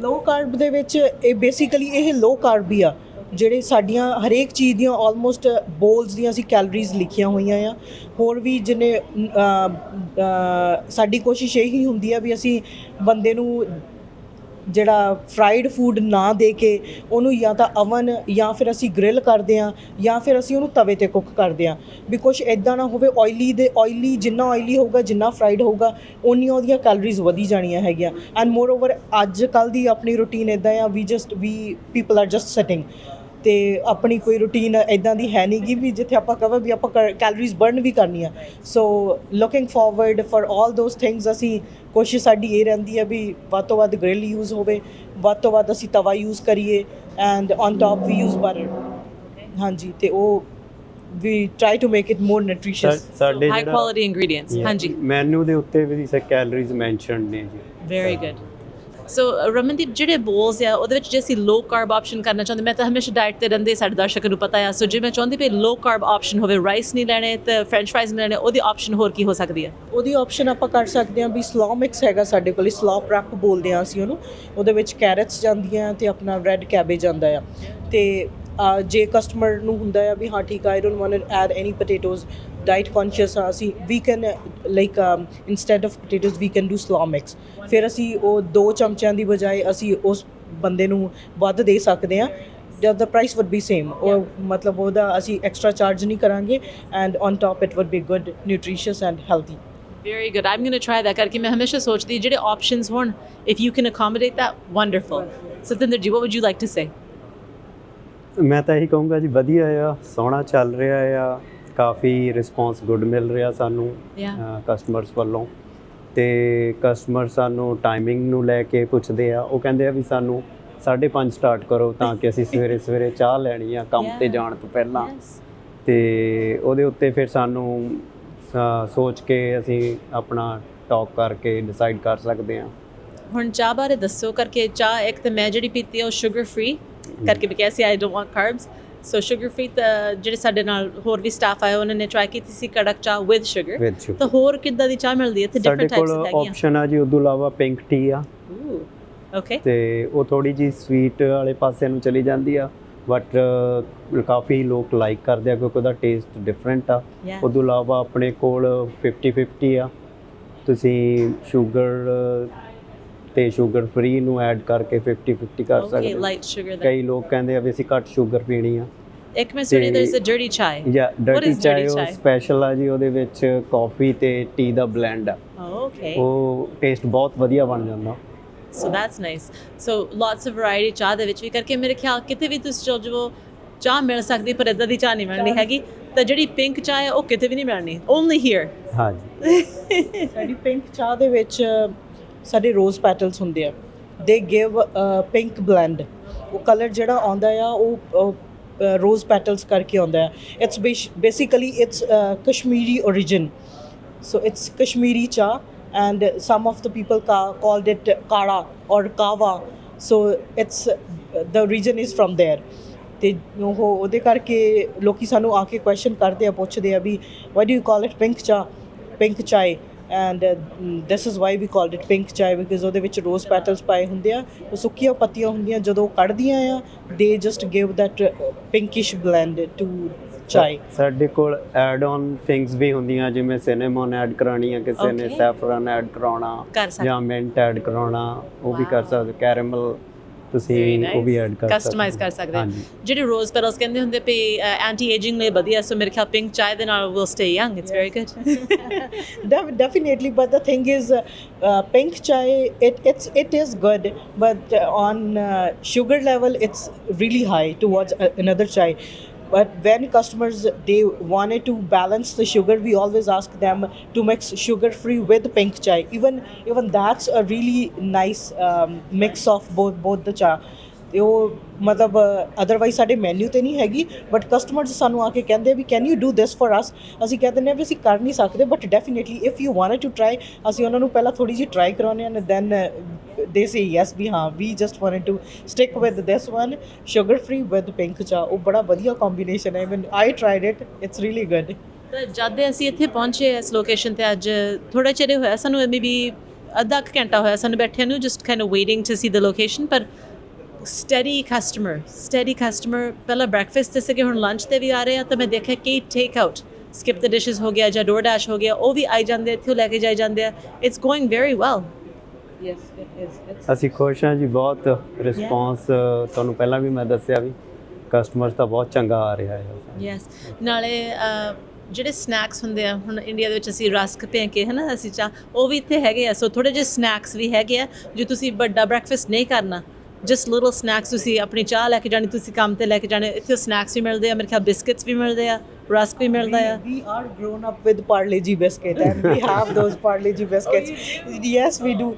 Low carb ਦੇ ਵਿੱਚ ਇਹ ਬੇਸਿਕਲੀ ਇਹ ਲੋ ਕਾਰਬ ਹੀ ਆ ਜਿਹੜੇ ਸਾਡੀਆਂ ਹਰੇਕ ਚੀਜ਼ ਦੀਆਂ ਆਲਮੋਸਟ ਬੋਲਸ ਦੀਆਂ ਅਸੀਂ ਕੈਲਰੀਜ਼ ਲਿਖੀਆਂ ਹੋਈਆਂ ਆ। ਹੋਰ ਵੀ ਅ, ਸਾਡੀ ਕੋਸ਼ਿਸ਼ ਇਹੀ ਹੁੰਦੀ ਆ ਵੀ ਅਸੀਂ ਬੰਦੇ ਨੂੰ ਜਿਹੜਾ ਫਰਾਈਡ ਫੂਡ ਨਾ ਦੇ ਕੇ ਉਹਨੂੰ ਜਾਂ ਤਾਂ ਅਵਨ ਜਾਂ ਫਿਰ ਅਸੀਂ ਗ੍ਰਿਲ ਕਰਦੇ ਆ ਜਾਂ ਫਿਰ ਅਸੀਂ ਉਹਨੂੰ ਤਵੇ ਤੇ ਕੁੱਕ ਕਰਦੇ ਆ ਵੀ ਕੁਝ ਇਦਾਂ ਨਾ ਹੋਵੇ ਆਇਲੀ ਦੇ ਆਇਲੀ ਜਿੰਨਾ ਆਇਲੀ ਹੋਊਗਾ, ਜਿੰਨਾ ਫਰਾਈਡ ਹੋਊਗਾ, ਉਨੀਆਂ ਉਹਦੀਆਂ ਕੈਲਰੀਜ਼ ਵਧੀ ਜਾਣੀਆਂ ਹੈਗੀਆਂ। ਐਂਡ ਮੋਰ ਓਵਰ ਅੱਜ ਕੱਲ ਦੀ ਆਪਣੀ ਰੁਟੀਨ ਇਦਾਂ ਆ ਵੀ just we people are just sitting ਤੇ ਆਪਣੀ ਕੋਈ ਰੁਟੀਨ ਇਦਾਂ ਦੀ ਹੈ ਨਹੀਂ ਗੀ ਵੀ ਜਿੱਥੇ ਆਪਾਂ ਕਹਾਂ ਵੀ ਆਪਾਂ ਕੈਲਰੀਜ਼ ਬਰਨ ਵੀ ਕਰਨੀ ਆ so looking forward for 올 those things ਅਸੀਂ ਕੋਸ਼ਿਸ਼ ਸਾਡੀ ਇਹ ਰਹਿੰਦੀ ਆ ਵੀ ਵੱਧ ਤੋਂ ਵੱਧ ਗ੍ਰਿਲ ਯੂਜ਼ ਹੋਵੇ ਵੱਧ ਤੋਂ ਵੱਧ ਅਸੀਂ ਤਵਾ ਯੂਜ਼ ਕਰੀਏ and on top we use butter ਹਾਂਜੀ ਤੇ ਉਹ ਵੀ try to make it more nutritious ਸਾਡੇ high quality ingredients ਹਾਂਜੀ। ਮੈਨੂ ਦੇ ਉੱਤੇ ਵੀ ਸੇ ਕੈਲਰੀਜ਼ ਮੈਂਸ਼ਨ ਨੇ ਜੀ। Very good so Ramandeep uh, ਜਿਹੜੇ ਬੋਲਸ ਆ, ਉਹਦੇ ਵਿੱਚ ਜੇ ਅਸੀਂ ਲੋ ਕਾਰਬ ਆਪਸ਼ਨ ਕਰਨਾ ਚਾਹੁੰਦੇ, ਮੈਂ ਤਾਂ ਹਮੇਸ਼ਾ ਡਾਈਟ ਤੇ ਰਹਿੰਦੇ ਸਾਡੇ ਦਰਸ਼ਕਾਂ ਨੂੰ ਪਤਾ ਆ। ਸੋ ਜੇ ਮੈਂ ਚਾਹੁੰਦੀ ਪਈ ਲੋ ਕਾਰਬ ਆਪਸ਼ਨ ਹੋਵੇ ਰਾਈਸ ਨਹੀਂ ਲੈਣੇ ਤੇ ਫ੍ਰੈਂਚ ਫ੍ਰਾਈਜ਼ ਨਹੀਂ ਲੈਣੇ, ਉਹਦੀ ਆਪਸ਼ਨ ਹੋਰ ਕੀ ਹੋ ਸਕਦੀ ਹੈ? ਉਹਦੀ ਆਪਸ਼ਨ ਆਪਾਂ ਕਰ ਸਕਦੇ ਹਾਂ ਵੀ ਸਲੌ ਮਿਕਸ ਹੈਗਾ ਸਾਡੇ ਕੋਲ ਸਲੌ ਪ੍ਰੈਪ ਬੋਲਦੇ ਹਾਂ ਅਸੀਂ ਉਹਨੂੰ। ਉਹਦੇ ਵਿੱਚ ਕੈਰਟਸ ਜਾਂਦੀਆਂ ਤੇ ਆਪਣਾ ਰੈੱਡ ਕੈਬੇਜ ਜਾਂਦਾ ਆ। ਤੇ ਜੇ ਕਸਟਮਰ ਨੂੰ ਹੁੰਦਾ ਆ ਵੀ ਹਾਂ ਠੀਕ ਆ I don't want to add any potatoes diet conscious ਆ ਅਸੀਂ ਵੀ can like instead of potatoes we can do slaw mix ਫਿਰ ਅਸੀਂ ਉਹ ਦੋ ਚਮਚਿਆਂ ਦੀ ਬਜਾਏ ਅਸੀਂ ਉਸ ਬੰਦੇ ਨੂੰ ਵੱਧ ਦੇ ਸਕਦੇ ਆ ਜਦ ਦਾ ਪ੍ਰਾਈਸ ਵੁੱਡ ਬੀ ਸੇਮ ਉਹ ਮਤਲਬ ਉਹਦਾ ਅਸੀਂ ਐਕਸਟਰਾ ਚਾਰਜ ਨਹੀਂ ਕਰਾਂਗੇ and on top it would be good nutritious and healthy very good I'm going to try that ਕਰਕੇ ਮੈਂ ਹਮੇਸ਼ਾ ਸੋਚਦੀ ਜਿਹੜੇ ਆਪਸ਼ਨਸ ਹੋਣ if you can accommodate that wonderful Satinder ji what would you like to say? ਮੈਂ ਤਾਂ ਇਹੀ ਕਹੂੰਗਾ ਜੀ ਵਧੀਆ ਆ ਸੋਹਣਾ ਚੱਲ ਰਿਹਾ ਆ ਕਾਫੀ ਰਿਸਪੌਂਸ ਗੁੱਡ ਮਿਲ ਰਿਹਾ ਸਾਨੂੰ. ਕਸਟਮਰਸ ਵੱਲੋਂ ਤੇ ਕਸਟਮਰ ਸਾਨੂੰ ਟਾਈਮਿੰਗ ਨੂੰ ਲੈ ਕੇ ਪੁੱਛਦੇ ਆ ਉਹ ਕਹਿੰਦੇ ਆ ਵੀ ਸਾਨੂੰ 5:30 ਸਟਾਰਟ ਕਰੋ ਤਾਂ ਕਿ ਅਸੀਂ ਸਵੇਰੇ ਸਵੇਰੇ ਚਾਹ ਲੈਣੀ ਆ ਕੰਮ ਤੇ. ਜਾਣ ਤੋਂ ਪਹਿਲਾਂ. ਤੇ ਉਹਦੇ ਉੱਤੇ ਫਿਰ ਸਾਨੂੰ ਸੋਚ ਕੇ ਅਸੀਂ ਆਪਣਾ ਟਾਕ ਕਰਕੇ ਡਿਸਾਈਡ ਕਰ ਸਕਦੇ ਆ ਹੁਣ ਚਾਹ ਬਾਰੇ ਦੱਸੋ ਕਰਕੇ ਚਾਹ ਇੱਕ ਤੇ ਮੈਂ ਜਿਹੜੀ ਪੀਤੀ ਆ ਉਹ ਸ਼ੂਗਰ ਫ੍ਰੀ ਕਰਕੇ ਵੀ ਕਿਹਾ ਸੀ I don't want carbs so sugar free ਤਾਂ ਜਿਹੜੇ ਸਾਡੇ ਨਾਲ ਹੋਰ ਵੀ ਸਟਾਫ ਆਏ ਉਹਨਾਂ ਨੇ ਟਰਾਈ ਕੀਤੀ ਸੀ ਕੜਕ ਚਾਹ ਵਿਦ ਸ਼ੂਗਰ ਵਿਦ ਤਾਂ ਹੋਰ ਕਿੱਦਾਂ ਦੀ ਚਾਹ ਮਿਲਦੀ ਹੈ? ਇੱਥੇ ਸਾਡੇ ਡਿਫਰੈਂਟ ਕੋਲ ਟਾਈਪਸ ਹੈਗੀਆਂ। ਆਪਸ਼ਨ ਆ ਜੀ ਉਦੋਂ ਇਲਾਵਾ ਪਿੰਕ ਟੀ ਆ। ਓਕੇ ਤੇ ਉਹ ਥੋੜੀ ਜੀ ਸਵੀਟ ਵਾਲੇ ਪਾਸੇ ਨੂੰ ਚਲੀ ਜਾਂਦੀ ਆ ਬਟ ਕਾਫੀ ਲੋਕ ਲਾਈਕ ਕਰਦੇ ਆ ਕਿਉਂਕਿ ਉਹਦਾ ਟੇਸਟ ਡਿਫਰੈਂਟ ਆ। ਯਾ ਉਦੋਂ ਇਲਾਵਾ ਆਪਣੇ ਕੋਲ 50 50 ਆ। ਤੁਸੀਂ ਸ਼ੂਗਰ ਤੇ ਸ਼ੂਗਰ ਫ੍ਰੀ ਨੂੰ ਐਡ ਕਰਕੇ 50 50 ਕਰ ਸਕਦੇ ਦਾ ਕਈ ਲੋਕ ਕਹਿੰਦੇ ਆ ਵੀ ਅਸੀਂ ਘੱਟ ਸ਼ੂਗਰ ਪੀਣੀ ਆ। ਇੱਕ ਮੈਂ ਸੁਣੀ ਤੇ- there is a dirty chai. ਜਾਂ ਡਰਟੀ is dirty ਚਾਹ ਉਹ chai? ਸਪੈਸ਼ਲ ਆ ਜੀ ਉਹਦੇ ਵਿੱਚ ਕਾਫੀ ਤੇ ਟੀ ਦਾ ਬਲੈਂਡ ਆ। Oh okay. ਉਹ ਟੇਸਟ ਬਹੁਤ ਵਧੀਆ ਬਣ ਜਾਂਦਾ। So that's nice. So lots of variety ਚਾਹ ਦੇ ਵਿੱਚ ਵੀ ਕਰਕੇ ਮੇਰੇ ਖਿਆਲ ਕਿਤੇ ਵੀ ਤੁਸੀਂ ਚਲ ਜਾਵੋ ਚਾਹ ਮਿਲ ਸਕਦੀ ਪਰ ਇਦਾਂ ਦੀ ਚਾਹ ਨਹੀਂ ਮਿਲਣੀ ਹੈਗੀ। ਤਾਂ ਜਿਹੜੀ ਪਿੰਕ ਚਾਹ ਹੈ ਉਹ ਕਿਤੇ ਵੀ ਨਹੀਂ ਮਿਲਣੀ। ਓਨਲੀ ਹੇਅਰ ਹਾਂਜੀ। ਸਾਡੀ ਪਿੰਕ ਚਾਹ ਦੇ ਵਿੱਚ ਸਾਡੇ ਰੋਜ਼ ਪੈਟਲਸ ਹੁੰਦੇ ਆ। ਦੇ ਗਿਵ ਪਿੰਕ ਬਲੈਂਡ ਉਹ ਕਲਰ ਜਿਹੜਾ ਆਉਂਦਾ ਆ, ਉਹ ਰੋਜ਼ ਪੈਟਲਸ ਕਰਕੇ ਆਉਂਦਾ ਹੈ it's basically it's Kashmiri origin. So it's kashmiri cha and some of the people ca- called it kara or kawa so it's, the region is from there. ਤੇ ਉਹ, ਉਹਦੇ ਕਰਕੇ ਲੋਕੀ ਸਾਨੂੰ ਆ ਕੇ ਕੁਐਸਚਨ ਕਰਦੇ ਆ, ਪੁੱਛਦੇ ਆ ਵੀ why do you call it pink chai pink chai. And this is why we called it pink chai because ਉਹਦੇ ਵਿੱਚ ਰੋਜ਼ ਪੈਟਲਸ ਪਾਏ ਹੁੰਦੇ ਆ ਉਹ ਸੁੱਕੀਆਂ ਪੱਤੀਆਂ ਹੁੰਦੀਆਂ ਜਦੋਂ ਕੱਢਦੀਆਂ ਆ they just give that pinkish blend to chai ਸਾਡੇ ਕੋਲ ਐਡ ਔਨ ਥਿੰਗਸ ਵੀ ਹੁੰਦੀਆਂ ਜਿਵੇਂ ਸਿਨੇਮਨ ਐਡ ਕਰਾਣੀ ਆ ਕਿਸੇ ਨੇ. ਸੈਫਰਨ ਐਡ ਕਰਾਉਣਾ ਜਾਂ ਮਿੰਟ ਐਡ ਕਰਾਉਣਾ ਉਹ ਵੀ ਕਰ. ਸਕਦੇ ਕੈਰਮਲ ਤੁਸੀਂ ਉਹ ਵੀ. ਐਡ ਕਰ ਸਕਦੇ Customize ਕਰ ਸਕਦੇ ਹਾਂ। ਜਿਹੜੇ ਰੋਜ਼ ਪੈਟਲਸ ਕਹਿੰਦੇ ਹੁੰਦੇ ਪਈ ਐਂਟੀ ਏਜਿੰਗ ਲਈ ਵਧੀਆ ਸੋ ਮੇਰੇ ਖਿਆਲ ਪਿੰਕ ਚਾਹ ਦੇ ਨਾਲ will stay young it's very good Def- definitely but the thing is uh, uh, pink chai it it's it is good but uh, on uh, sugar level it's but when customers they wanted to balance the sugar we always ask them to mix sugar free with pink chai. Even even that's a really nice um, mix of both both the cha ਤੇ ਉਹ ਮਤਲਬ otherwise ਸਾਡੇ ਮੈਨੂ ਤੇ ਨਹੀਂ ਹੈਗੀ but customers ਸਾਨੂੰ ਆ ਕੇ ਕਹਿੰਦੇ ਵੀ can you do this for us ਅਸੀਂ ਕਹਿ ਦਿੰਦੇ ਹਾਂ ਵੀ ਅਸੀਂ ਕਰ ਨਹੀਂ ਸਕਦੇ but definitely if you want to try ਅਸੀਂ ਉਹਨਾਂ ਨੂੰ ਪਹਿਲਾਂ ਥੋੜੀ ਜਿਹੀ ਟਰਾਈ ਕਰਾਉਂਦੇ ਹਾਂ ਦੈਨ ਦੇ ਸੇ ਯੈਸ ਵੀ ਹਾਂ we just want to stick with this one sugar free with pink chai ਉਹ ਬੜਾ ਵਧੀਆ ਕੰਬੀਨੇਸ਼ਨ ਹੈ even I tried it it's really good ਜਦ ਅਸੀਂ ਇੱਥੇ ਪਹੁੰਚੇ ਇਸ ਲੋਕੇਸ਼ਨ ਤੇ, ਅੱਜ ਥੋੜਾ ਚਿਰ ਹੋਇਆ, ਸਾਨੂੰ ਮੇਬੀ ਅੱਧਾ ਕੁ ਘੰਟਾ ਹੋਇਆ, ਸਾਨੂੰ ਬੈਠਿਆਂ ਨੂੰ just kind of waiting to see the location ਪਰ ਸਟੈਡੀ ਕਸਟਮਰ ਸਟੈਡੀ ਕਸਟਮਰ ਪਹਿਲਾਂ ਬ੍ਰੈਕਫਾਸਟ ਤੇ ਸੀਗੇ ਹੁਣ ਲੰਚ ਤੇ ਵੀ ਆ ਰਹੇ ਆ ਤਾਂ ਮੈਂ ਦੇਖਿਆ ਕਿ take out Skip the Dishes ਹੋ ਗਿਆ ਜਾਂ ਡੋਰ ਡੈਸ਼ ਹੋ ਗਿਆ ਉਹ ਵੀ ਆਈ ਜਾਂਦੇ ਇੱਥੇ ਲੈ ਕੇ ਜਾਈ ਜਾਂਦੇ ਆ। It's going very well yes it is ਅਸੀਂ ਖੁਸ਼ ਹਾਂ ਜੀ ਬਹੁਤ ਰਿਸਪੌਂਸ ਤੁਹਾਨੂੰ ਪਹਿਲਾਂ ਵੀ ਮੈਂ ਦੱਸਿਆ ਵੀ ਕਸਟਮਰਸ ਦਾ ਬਹੁਤ ਚੰਗਾ ਆ ਰਿਹਾ ਹੈ। ਯੈਸ ਨਾਲੇ ਜਿਹੜੇ ਸਨੈਕਸ ਹੁੰਦੇ ਆ ਹੁਣ ਇੰਡੀਆ ਦੇ ਵਿੱਚ ਅਸੀਂ ਰਸਕ ਭੇ ਕੇ ਹਨਾ ਅਸੀਂ ਚਾਹ ਉਹ ਵੀ ਇੱਥੇ ਹੈਗੇ ਆ। ਸੋ ਥੋੜੇ ਜਿਹੇ ਸਨੈਕਸ ਵੀ ਹੈਗੇ ਆ ਜੋ ਤੁਸੀਂ ਵੱਡਾ ਬ੍ਰੈਕਫਾਸਟ ਨਹੀਂ ਕਰਨਾ। ਜਸਟ ਲਿਟਲ ਸਨੈਕਸ ਤੁਸੀਂ ਆਪਣੀ ਚਾਹ ਲੈ ਕੇ ਜਾਣੀ ਤੁਸੀਂ ਕੰਮ ਤੇ ਲੈ ਕੇ ਜਾਣੇ ਇੱਥੇ ਸਨੈਕਸ ਵੀ ਮਿਲਦੇ ਆ ਮੇਰੇ ਖਿਆਲ ਬਿਸਕਟਸ ਵੀ ਮਿਲਦੇ ਆ ਰਸਕ ਵੀ ਮਿਲਦਾ ਆ we are grown up with Parle G biscuit and we have those Parle G biscuits. yes, we do.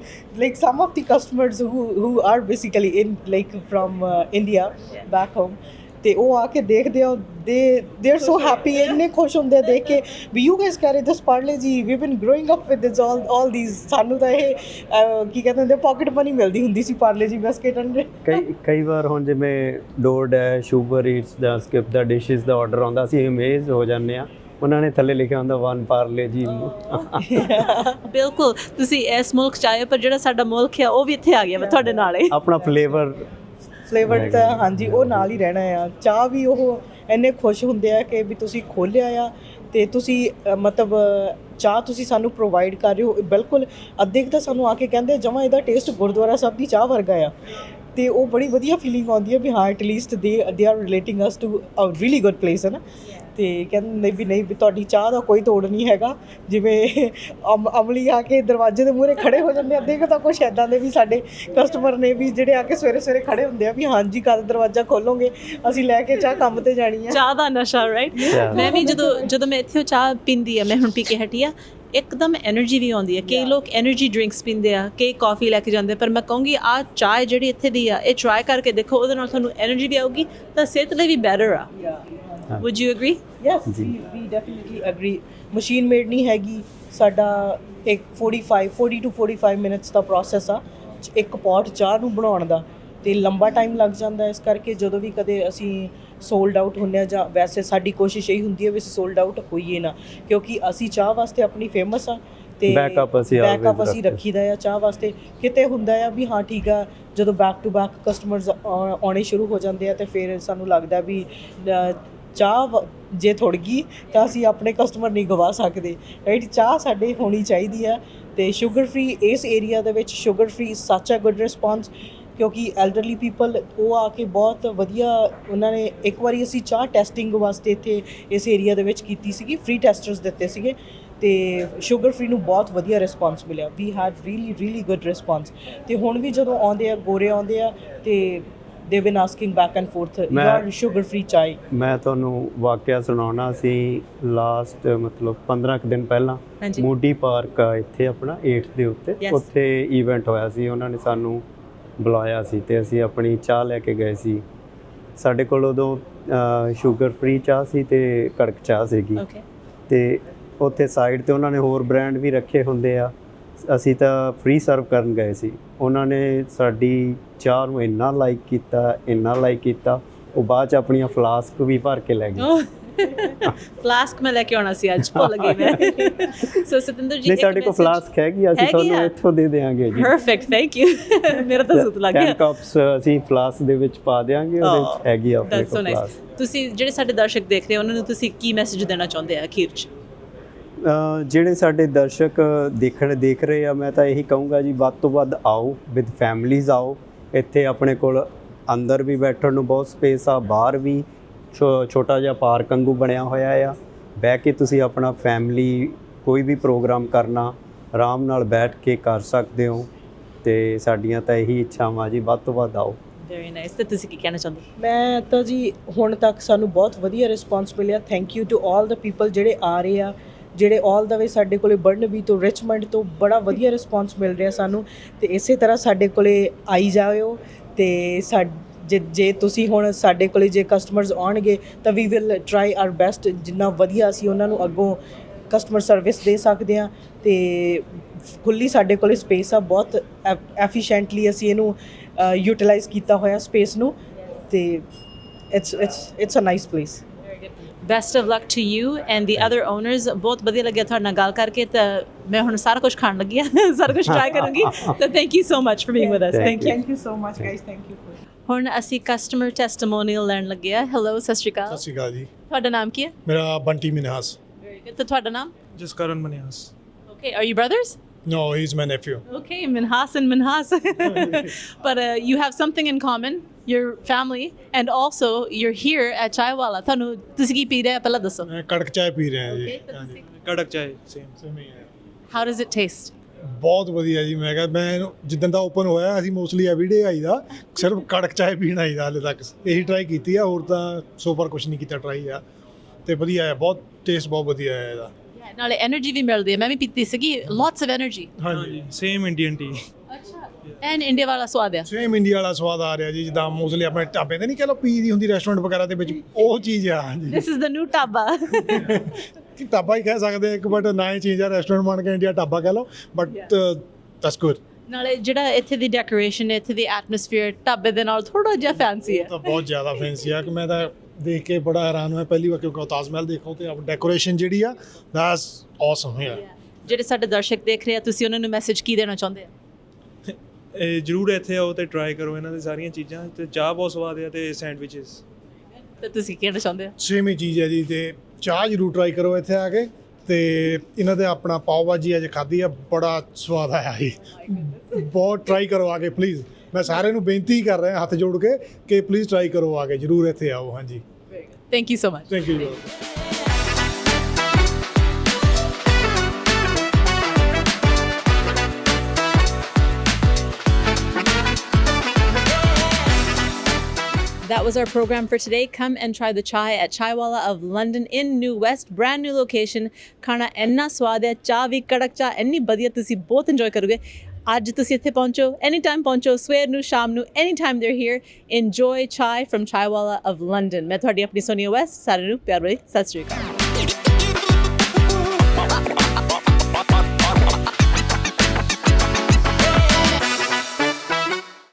Like some of the customers who who are basically in like from uh, India back home. ਤੇ ਉਹ ਆ ਕੇ ਦੇਖਦੇ ਆ ਦੇ they are so happy ਇੰਨੇ ਖੁਸ਼ ਹੁੰਦੇ ਆ ਦੇਖ ਕੇ ਵੀ you guys carry this Parle G we been growing up with this all all these ਸਾਨੂੰ ਤਾਂ ਇਹ ਕੀ ਕਹਿੰਦੇ ਹੁੰਦੇ ਪਾਕਟ ਮਨੀ ਮਿਲਦੀ ਹੁੰਦੀ ਸੀ ਪਾਰਲੇ ਜੀ ਬਿਸਕਟ ਅੰਦਰ ਕਈ ਕਈ ਵਾਰ ਹੁਣ ਜਿਵੇਂ ਡੋਰ ਡੈਸ਼ ਉਬਰ ਈਟਸ ਦਾ ਸਕਿਪ ਦਾ ਡਿਸ਼ਸ ਦਾ ਆਰਡਰ ਆਉਂਦਾ ਅਸੀਂ ਅਮੇਜ਼ ਹੋ ਜਾਂਦੇ ਆ। ਉਹਨਾਂ ਨੇ ਥੱਲੇ ਲਿਖਿਆ ਹੁੰਦਾ ਵਨ ਪਾਰਲੇ ਜੀ। ਬਿਲਕੁਲ ਤੁਸੀਂ ਇਸ ਮੁਲਕ ਚ ਆਏ ਹੋ, ਪਰ ਜਿਹੜਾ ਸਾਡਾ ਮੁਲਕ ਆ ਉਹ ਵੀ ਇੱਥੇ ਆ ਗਿਆ ਵਾ ਤੁਹਾਡੇ ਨਾਲ। ਹੀ ਆਪਣਾ ਫਲੇਵਰ ਫਲੇਵਰ ਤਾਂ ਹਾਂਜੀ ਉਹ ਨਾਲ ਹੀ ਰਹਿਣਾ ਆ। ਚਾਹ ਵੀ ਉਹ ਇੰਨੇ ਖੁਸ਼ ਹੁੰਦੇ ਆ ਕਿ ਵੀ ਤੁਸੀਂ ਖੋਲਿਆ ਆ ਤੇ ਤੁਸੀਂ ਅ, ਮਤਲਬ ਚਾਹ ਤੁਸੀਂ ਸਾਨੂੰ ਪ੍ਰੋਵਾਈਡ ਕਰ ਰਹੇ ਹੋ। ਬਿਲਕੁਲ ਅੱਧੇ ਕੁ ਤਾਂ ਸਾਨੂੰ ਆ ਕੇ ਕਹਿੰਦੇ ਜਮਾ ਇਹਦਾ ਟੇਸਟ ਗੁਰਦੁਆਰਾ ਸਾਹਿਬ ਦੀ ਚਾਹ ਵਰਗਾ ਆ। ਤੇ ਉਹ ਬੜੀ ਵਧੀਆ ਫੀਲਿੰਗ ਆਉਂਦੀ ਹੈ ਵੀ ਹਾਂ at least they they are relating us to a really good place ਹੈ ਨਾ? ਤੇ ਕਹਿੰਦੇ ਵੀ ਨਹੀਂ ਵੀ ਤੁਹਾਡੀ ਚਾਹ ਦਾ ਕੋਈ ਤੋੜ ਨਹੀਂ ਹੈਗਾ। ਜਿਵੇਂ ਅਮ- ਅਮਲੀ ਆ ਕੇ ਦਰਵਾਜ਼ੇ ਦੇ ਮੂਹਰੇ ਖੜੇ ਹੋ ਜਾਂਦੇ ਆ ਦੇਖ ਤਾਂ ਕੁਛ ਐਦਾਂ ਦੇ ਵੀ ਸਾਡੇ ਕਸਟਮਰ ਨੇ ਵੀ ਜਿਹੜੇ ਆ ਕੇ ਸਵੇਰੇ ਸਵੇਰੇ ਖੜੇ ਹੁੰਦੇ ਆ ਵੀ ਹਾਂਜੀ ਕਦ ਦਰਵਾਜ਼ਾ ਖੋਲੋਗੇ ਅਸੀਂ ਲੈ ਕੇ ਚਾਹ ਕੰਮ ਤੇ ਜਾਣੀ ਆ। ਚਾਹ ਦਾ ਨਸ਼ਾ ਰਾਈਟ ਮੈਂ ਵੀ ਜਦੋਂ ਜਦੋਂ ਮੈਂ ਇੱਥੇ ਚਾਹ ਪੀਂਦੀ ਆ ਮੈਂ ਹੁਣ ਪੀ ਕੇ ਹਟੀ ਆ ਇੱਕਦਮ એનર્ਜੀ ਵੀ ਆਉਂਦੀ ਹੈ ਕਈ ਲੋਕ એનર્ਜੀ ਡਰਿੰਕਸ ਪੀਂਦੇ ਆ ਕਈ ਕਾਫੀ ਲੈ ਕੇ ਜਾਂਦੇ ਪਰ ਮੈਂ ਕਹੂੰਗੀ ਆ ਚਾਹ ਜਿਹੜੀ ਇੱਥੇ ਦੀ ਆ ਇਹ ਟਰਾਈ ਕਰਕੇ ਦੇਖੋ ਉਹਦੇ ਨਾਲ ਤੁਹਾਨੂੰ એનર્ਜੀ ਵੀ ਆਊਗੀ ਤਾਂ ਸਿਹਤ ਲਈ ਵੀ ਬੈਟਰ ਆ। Would you agree? Yes we we definitely agree machine made ਨਹੀਂ ਹੈਗੀ ਸਾਡਾ ਇੱਕ 45 40 ਟੂ 45 ਮਿੰਟਸ ਦਾ ਪ੍ਰੋਸੈਸ ਆ ਇੱਕ ਪੌਟ ਚਾਹ ਨੂੰ ਬਣਾਉਣ ਦਾ ਤੇ ਲੰਬਾ ਟਾਈਮ ਲੱਗ ਜਾਂਦਾ ਇਸ ਕਰਕੇ ਜਦੋਂ ਵੀ ਕਦੇ ਅਸੀਂ ਸੋਲਡ ਆਊਟ ਹੁੰਨੇ ਆ ਜਾਂ ਵੈਸੇ ਸਾਡੀ ਕੋਸ਼ਿਸ਼ ਇਹੀ ਹੁੰਦੀ ਹੈ ਵੀ ਅਸੀਂ ਸੋਲਡ ਆਊਟ ਹੋਈਏ ਨਾ ਕਿਉਂਕਿ ਅਸੀਂ ਚਾਹ ਵਾਸਤੇ ਆਪਣੀ ਫੇਮਸ ਆ ਤੇ Backup ਅਸੀਂ backup ਅਸੀਂ ਰੱਖਦੇ। ਆ ਚਾਹ ਵਾਸਤੇ ਕਿਤੇ ਹੁੰਦਾ ਆ ਵੀ ਹਾਂ ਠੀਕ ਆ ਜਦੋਂ ਬੈਕ ਟੂ ਬੈਕ ਕਸਟਮਰਸ ਆਉਣੇ ਸ਼ੁਰੂ ਹੋ ਜਾਂਦੇ ਆ ਤੇ ਫਿਰ ਸਾਨੂੰ ਲੱਗਦਾ ਵੀ ਚਾਹ ਵ- ਜੇ ਥੁੜ ਗਈ, ਤਾਂ ਅਸੀਂ ਆਪਣੇ ਕਸਟਮਰ ਨਹੀਂ ਗਵਾ ਸਕਦੇ ਰਾਈਟ ਚਾਹ ਸਾਡੇ ਹੋਣੀ ਚਾਹੀਦੀ ਆ ਤੇ ਸ਼ੂਗਰ ਫ੍ਰੀ ਇਸ ਏਰੀਆ ਦੇ ਵਿੱਚ ਸ਼ੂਗਰ ਫ੍ਰੀ ਸੱਚ ਆ ਗੁੱਡ ਰਿਸਪਾਂਸ ਕਿਉਂਕਿ ਐਲਡਰਲੀ ਪੀਪਲ ਉਹ ਆ ਕੇ ਬਹੁਤ ਵਧੀਆ ਉਹਨਾਂ ਨੇ ਇੱਕ ਵਾਰੀ ਅਸੀਂ ਚਾਹ ਟੈਸਟਿੰਗ ਵਾਸਤੇ ਇੱਥੇ ਇਸ ਏਰੀਆ ਦੇ ਵਿੱਚ ਕੀਤੀ ਸੀਗੀ ਫ੍ਰੀ ਟੈਸਟਰਸ ਦਿੱਤੇ ਸੀਗੇ ਤੇ ਸ਼ੂਗਰ ਫ੍ਰੀ ਨੂੰ ਬਹੁਤ ਵਧੀਆ ਰਿਸਪਾਂਸ ਮਿਲਿਆ। We had really really good response ਤੇ ਹੁਣ ਵੀ ਜਦੋਂ ਆਉਂਦੇ ਆ, ਗੋਰੇ ਆਉਂਦੇ ਆ ਤੇ they been asking back and forth your sugar free chai ਮੈਂ ਤੁਹਾਨੂੰ ਵਾਕਿਆ ਸੁਣਾਉਣਾ ਸੀ ਲਾਸਟ ਮਤਲਬ 15 ਕੁ ਦਿਨ ਪਹਿਲਾਂ ਮੋਡੀ ਪਾਰਕ ਆ ਇੱਥੇ ਆਪਣਾ 8 ਦੇ ਉੱਤੇ. ਉੱਥੇ ਇਵੈਂਟ ਹੋਇਆ ਸੀ ਉਹਨਾਂ ਨੇ ਸਾਨੂੰ ਬੁਲਾਇਆ ਸੀ ਤੇ ਅਸੀਂ ਆਪਣੀ ਚਾਹ ਲੈ ਕੇ ਗਏ ਸੀ। ਸਾਡੇ ਕੋਲ ਉਦੋਂ ਸ਼ੂਗਰ ਫ੍ਰੀ ਚਾਹ ਸੀ ਤੇ ਕੜਕ ਚਾਹ ਸੀਗੀ। ਓਕੇ ਤੇ ਉੱਥੇ ਸਾਈਡ ਤੇ ਉਹਨਾਂ ਨੇ ਹੋਰ ਬ੍ਰਾਂਡ ਵੀ ਰੱਖੇ ਹੁੰਦੇ ਆ। ਅਸੀਂ ਤਾਂ ਫ੍ਰੀ ਸਰਵ ਕਰਨ ਗਏ ਸੀ। ਉਹਨਾਂ ਨੇ ਸਾਡੀ ਚਾਹ ਨੂੰ ਇੰਨਾ ਲਾਈਕ ਕੀਤਾ ਇੰਨਾ ਲਾਈਕ ਕੀਤਾ ਉਹ ਬਾਅਦ ਚ ਆਪਣੀਆਂ ਫਲਾਸਕ ਵੀ ਭਰ ਕੇ ਲੈ ਗਏ। ਫਲਾਸਕ ਮੈਂ ਲੈ ਕੇ ਆਉਣਾ ਸੀ ਅੱਜ ਭੁੱਲ ਗਈ ਮੈਂ। ਸੋ ਸਤਿੰਦਰ ਜੀ ਨਹੀਂ ਸਾਡੇ ਕੋਲ ਫਲਾਸਕ ਹੈਗੀ ਅਸੀਂ ਤੁਹਾਨੂੰ? ਇੱਥੋਂ ਦੇ ਦੇਵਾਂਗੇ ਜੀ। ਪਰਫੈਕਟ ਥੈਂਕ ਯੂ ਮੇਰਾ ਤਾਂ ਸੁੱਤ ਲੱਗ 10 ਗਿਆ ਕੱਪਸ ਅਸੀਂ ਫਲਾਸਕ ਦੇ ਵਿੱਚ ਪਾ ਦੇਵਾਂਗੇ ਉਹਦੇ Oh, ਵਿੱਚ ਹੈਗੀ ਆਪਣੇ ਕੋਲ ਫਲਾਸਕ ਤੁਸੀਂ ਜਿਹੜੇ ਸਾਡੇ ਦਰਸ਼ਕ ਦੇਖ ਰਹੇ ਹੋ ਉਹਨਾਂ ਨੂੰ ਤੁਸੀਂ ਕੀ ਮੈਸੇਜ ਦੇਣਾ ਚਾਹੁੰਦੇ ਆ ਅਖੀਰ ਚ? ਜਿਹੜੇ ਸਾਡੇ ਦਰਸ਼ਕ ਦੇਖਣ ਦੇਖ ਰਹੇ ਆ ਮੈਂ ਤਾਂ ਇਹੀ ਕਹੂੰਗਾ ਜੀ ਵੱਧ ਤੋਂ ਵੱਧ ਆਓ ਵਿਦ ਫੈਮਲੀਜ਼ ਆਓ। ਇੱਥੇ ਆਪਣੇ ਕੋਲ ਅੰਦਰ ਵੀ ਬੈਠਣ ਨੂੰ ਬਹੁਤ ਸਪੇਸ ਆ ਬਾਹਰ ਵੀ ਛੋ- ਛੋਟਾ ਜਿਹਾ ਪਾਰਕ ਵਾਂਗੂ ਬਣਿਆ ਹੋਇਆ ਆ। ਬਹਿ ਕੇ ਤੁਸੀਂ ਆਪਣਾ ਫੈਮਲੀ ਕੋਈ ਵੀ ਪ੍ਰੋਗਰਾਮ ਕਰਨਾ ਆਰਾਮ ਨਾਲ ਬੈਠ ਕੇ ਕਰ ਸਕਦੇ ਹੋ। ਤੇ ਸਾਡੀਆਂ ਤਾਂ ਇਹੀ ਇੱਛਾਵਾਂ ਜੀ ਵੱਧ ਤੋਂ ਵੱਧ ਆਓ। ਵੈਰੀ ਨਾਈਸ ਤੇ ਤੁਸੀਂ ਕੀ ਕਹਿਣਾ ਚਾਹੁੰਦੇ? ਮੈਂ ਤਾਂ ਜੀ ਹੁਣ ਤੱਕ ਸਾਨੂੰ ਬਹੁਤ ਵਧੀਆ ਰਿਸਪਾਂਸ ਮਿਲਿਆ। Thank you to 올 the people ਜਿਹੜੇ ਆ ਰਹੇ ਆ। ਜਿਹੜੇ 올 ਦਾ ਵੇ ਸਾਡੇ ਕੋਲੇ ਬਰਨਬੀ ਤੋਂ ਰਿਚਮੰਡ ਤੋਂ ਬੜਾ ਵਧੀਆ ਰਿਸਪਾਂਸ ਮਿਲ ਰਿਹਾ ਸਾਨੂੰ ਤੇ ਇਸੇ ਤਰ੍ਹਾਂ ਸਾਡੇ ਕੋਲੇ ਆਈ ਜਾਇਓ ਤੇ ਸਾ ਜੇ ਜੇ ਤੁਸੀਂ ਹੁਣ ਸਾਡੇ ਕੋਲੇ ਜੇ ਕਸਟਮਰਸ ਆਉਣਗੇ ਤਾਂ we will try our best ਜਿੰਨਾ ਵਧੀਆ ਅਸੀਂ ਉਹਨਾਂ ਨੂੰ ਅੱਗੋਂ ਕਸਟਮਰ ਸਰਵਿਸ ਦੇ ਸਕਦੇ ਆ ਤੇ ਖੁੱਲੀ ਸਾਡੇ ਕੋਲੇ ਸਪੇਸ ਆ, ਬਹੁਤ ਐਫੀਸ਼ੀਐਂਟਲੀ ਅਸੀਂ ਇਹਨੂੰ ਯੂਟਿਲਾਈਜ਼ ਕੀਤਾ ਹੋਇਆ ਸਪੇਸ ਨੂੰ ਤੇ it's it's it's a nice place best of luck to you and the other owners ਬਹੁਤ ਵਧੀਆ ਲੱਗਿਆ ਤੁਹਾਡੇ ਨਾਲ ਗੱਲ ਕਰਕੇ ਤਾਂ ਮੈਂ ਹੁਣ ਸਾਰਾ ਕੁਝ ਖਾਣ ਲੱਗੀ ਆ ਸਾਰਾ ਕੁਝ ਟਰਾਈ ਕਰਾਂਗੀ। ਤਾਂ thank you so much for being with us Thank thank you thank you so much guys thank you ਹੁਣ ਅਸੀਂ ਕਸਟਮਰ ਟੈਸਟਮੋਨੀਅਲ ਲੈਣ ਲੱਗੇ ਆ ਹੈਲੋ ਸਤਿ ਸ਼੍ਰੀ ਅਕਾਲ। ਸਤਿ ਸ਼੍ਰੀ ਅਕਾਲ ਜੀ। ਤੁਹਾਡਾ ਨਾਮ ਕੀ ਹੈ? ਮੇਰਾ ਬੰਟੀ ਮਿਨਹਾਸ। ਵੈਰੀ ਗੁੱਡ ਤੇ ਤੁਹਾਡਾ ਨਾਮ? Karan Manias. Okay are you brothers he is my nephew Okay, Minhas and Minhas. but uh, you have something in common, your family, and also you're here at Chaiwala. ਤੁਹਾਨੂੰ ਤੁਸੀਂ ਕੀ ਪੀ ਰਹੇ ਹੋ? ਪਹਿਲਾਂ ਦੱਸੋ। ਮੈਂ ਕੜਕ ਚਾय ਪੀ ਰਿਹਾ ਜੀ। Okay, ਤਾਂ ਤੁਸੀਂ- Kadak chai, same. Same ਹੀ ਹੈ। How does it taste? ਬਹੁਤ ਵਧੀਆ ਜੀ। ਮੈਂ ਕਿਹਾ ਮੈਂ ਇਹਨੂੰ- ਜਿੱਦਣ ਦਾ ਓਪਨ ਹੋਇਆ ਅਸੀਂ ਮੋਸਟਲੀ ਐਵਰੀਡੇ ਆਈਦਾ ਸਿਰਫ ਕੜਕ ਚਾय ਪੀਣ ਆਈਦਾ ਹਾਲੇ ਤੱਕ। ਇਹੀ ਟਰਾਈ ਕੀਤੀ ਆ ਹੋਰ ਤਾਂ ਸੋ ਫar ਕੁਝ ਨਹੀਂ ਕੀਤਾ ਟਰਾਈ ਆ। ਤੇ ਵਧੀਆ ਹੈ ਬਹੁਤ ਟੇਸਟ ਬਹੁਤ ਵਧੀਆ ਹੈ ਇਹਦਾ। ਨਾਲੇ એનર્ਜੀ ਵੀ ਮਿਲਦੀ ਹੈ। ਮੈਂ ਵੀ ਪੀਤੀ ਸੀਗੀ। ਲੋਟਸ ਆਫ એનર્ਜੀ ਹਾਂਜੀ। ਸੇਮ ਇੰਡੀਅਨ ਟੀ ਅੱਛਾ। ਐਨ ਇੰਡੀਆ ਵਾਲਾ ਸਵਾਦ ਆ। ਸੇਮ ਇੰਡੀਆ ਵਾਲਾ ਸਵਾਦ ਆ ਰਿਹਾ ਜੀ। ਜਿੱਦਾਂ ਮੋਸਟਲੀ ਆਪਣੇ ਢਾਬੇ ਤੇ ਨਹੀਂ ਕਹ ਲੋ ਪੀ ਦੀ ਹੁੰਦੀ ਰੈਸਟੋਰੈਂਟ ਵਗੈਰਾ ਦੇ ਵਿੱਚ ਉਹ ਚੀਜ਼ ਆ ਹਾਂਜੀ। ਥਿਸ ਇਜ਼ ਦ ਨਿਊ ਟਾਬਾ ਟਾਬਾ ਹੀ ਕਹਿ ਸਕਦੇ ਇੱਕ ਬਟ ਨਾ ਹੀ ਚੀਜ਼ ਆ। ਰੈਸਟੋਰੈਂਟ ਬਣ ਕੇ ਇੰਡੀਆ ਟਾਬਾ ਕਹ ਲੋ ਬਟ ਦੈਟਸ ਗੁੱਡ ਨਾਲੇ ਜਿਹੜਾ ਇੱਥੇ ਦੀ ਡੈਕੋਰੇਸ਼ਨ ਹੈ ਇੱਥੇ ਦੀ ਐਟਮੋਸਫੇਅਰ ਟਾਬੇ ਦੇ ਨਾਲ ਥੋੜਾ ਜਿਹਾ ਫੈਂਸੀ ਹੈ। ਤਾਂ ਬਹੁਤ ਜ਼ਿਆਦਾ ਫੈਂਸੀ ਆ। ਕਿ ਮੈਂ ਤਾਂ ਦੇਖ ਕੇ ਬੜਾ ਹੈਰਾਨ ਹੋਇਆ। ਪਹਿਲੀ ਵਾਰ ਕਿਉਂਕਿ ਤਾਜ ਮਹਿਲ ਦੇਖੋ ਤੇ ਡੈਕੋਰੇਸ਼ਨ ਜਿਹੜੀ ਆ ਦੈਟਸ ਆਸਮ ਹੈ ਜਿਹੜੇ ਸਾਡੇ ਦਰਸ਼ਕ ਦੇਖ ਰਹੇ ਆ ਤੁਸੀਂ ਉਹਨਾਂ ਨੂੰ ਮੈਸੇਜ ਕੀ ਦੇਣਾ ਚਾਹੁੰਦੇ ਆ? ਇਹ ਜਰੂਰ ਇੱਥੇ ਆਓ ਤੇ ਟਰਾਈ ਕਰੋ ਇਹਨਾਂ ਦੀ ਸਾਰੀਆਂ ਚੀਜ਼ਾਂ ਤੇ ਚਾਹ ਬਹੁਤ ਸਵਾਦ ਆ ਤੇ ਸੈਂਡਵਿਚਸ ਤੇ ਤੁਸੀਂ ਕੀ ਕਹਿਣਾ ਚਾਹੁੰਦੇ ਹੋ ਸੇਮ ਹੀ ਚੀਜ਼ ਹੈ ਜੀ ਤੇ ਚਾਹ ਜ਼ਰੂਰ ਟਰਾਈ ਕਰੋ ਇੱਥੇ ਆ ਕੇ ਤੇ ਇਹਨਾਂ ਦੇ ਆਪਣਾ ਪਾਓ ਭਾਜੀ ਅੱਜ ਖਾਧੀ ਆ ਬੜਾ ਸਵਾਦ ਆਇਆ ਜੀ। ਬਹੁਤ ਟਰਾਈ ਕਰੋ ਆ ਕੇ ਪਲੀਜ਼ ਮੈਂ ਸਾਰਿਆਂ ਨੂੰ ਬੇਨਤੀ ਕਰ ਰਿਹਾ ਹੱਥ ਜੋੜ ਕੇ ਕਿ ਪਲੀਜ਼ ਟਰਾਈ ਕਰੋ ਆ ਕੇ ਜ਼ਰੂਰ ਇੱਥੇ ਆਓ ਹਾਂਜੀ। Thank you so much. Thank you. That was our program for today. Come and try the chai at Chaiwala of London in New West, brand new location. Khana enna swade, hai, cha vi kadak cha, badiya tusi both enjoy karoge. ਅੱਜ ਤੁਸੀਂ ਇੱਥੇ ਪਹੁੰਚੋ any time ਪਹੁੰਚੋ ਸਵੇਰ ਨੂੰ ਸ਼ਾਮ ਨੂੰ any time there here enjoy chai from Chaiwala of London. ਮੈਂ ਤੁਹਾਡੀ ਆਪਣੀ ਸੋਨੀਆ ਵੈਸਟ ਸਾਰਿਆਂ ਨੂੰ ਪਿਆਰ ਭਰੀ ਸਤਿ ਸ਼੍ਰੀ ਅਕਾਲ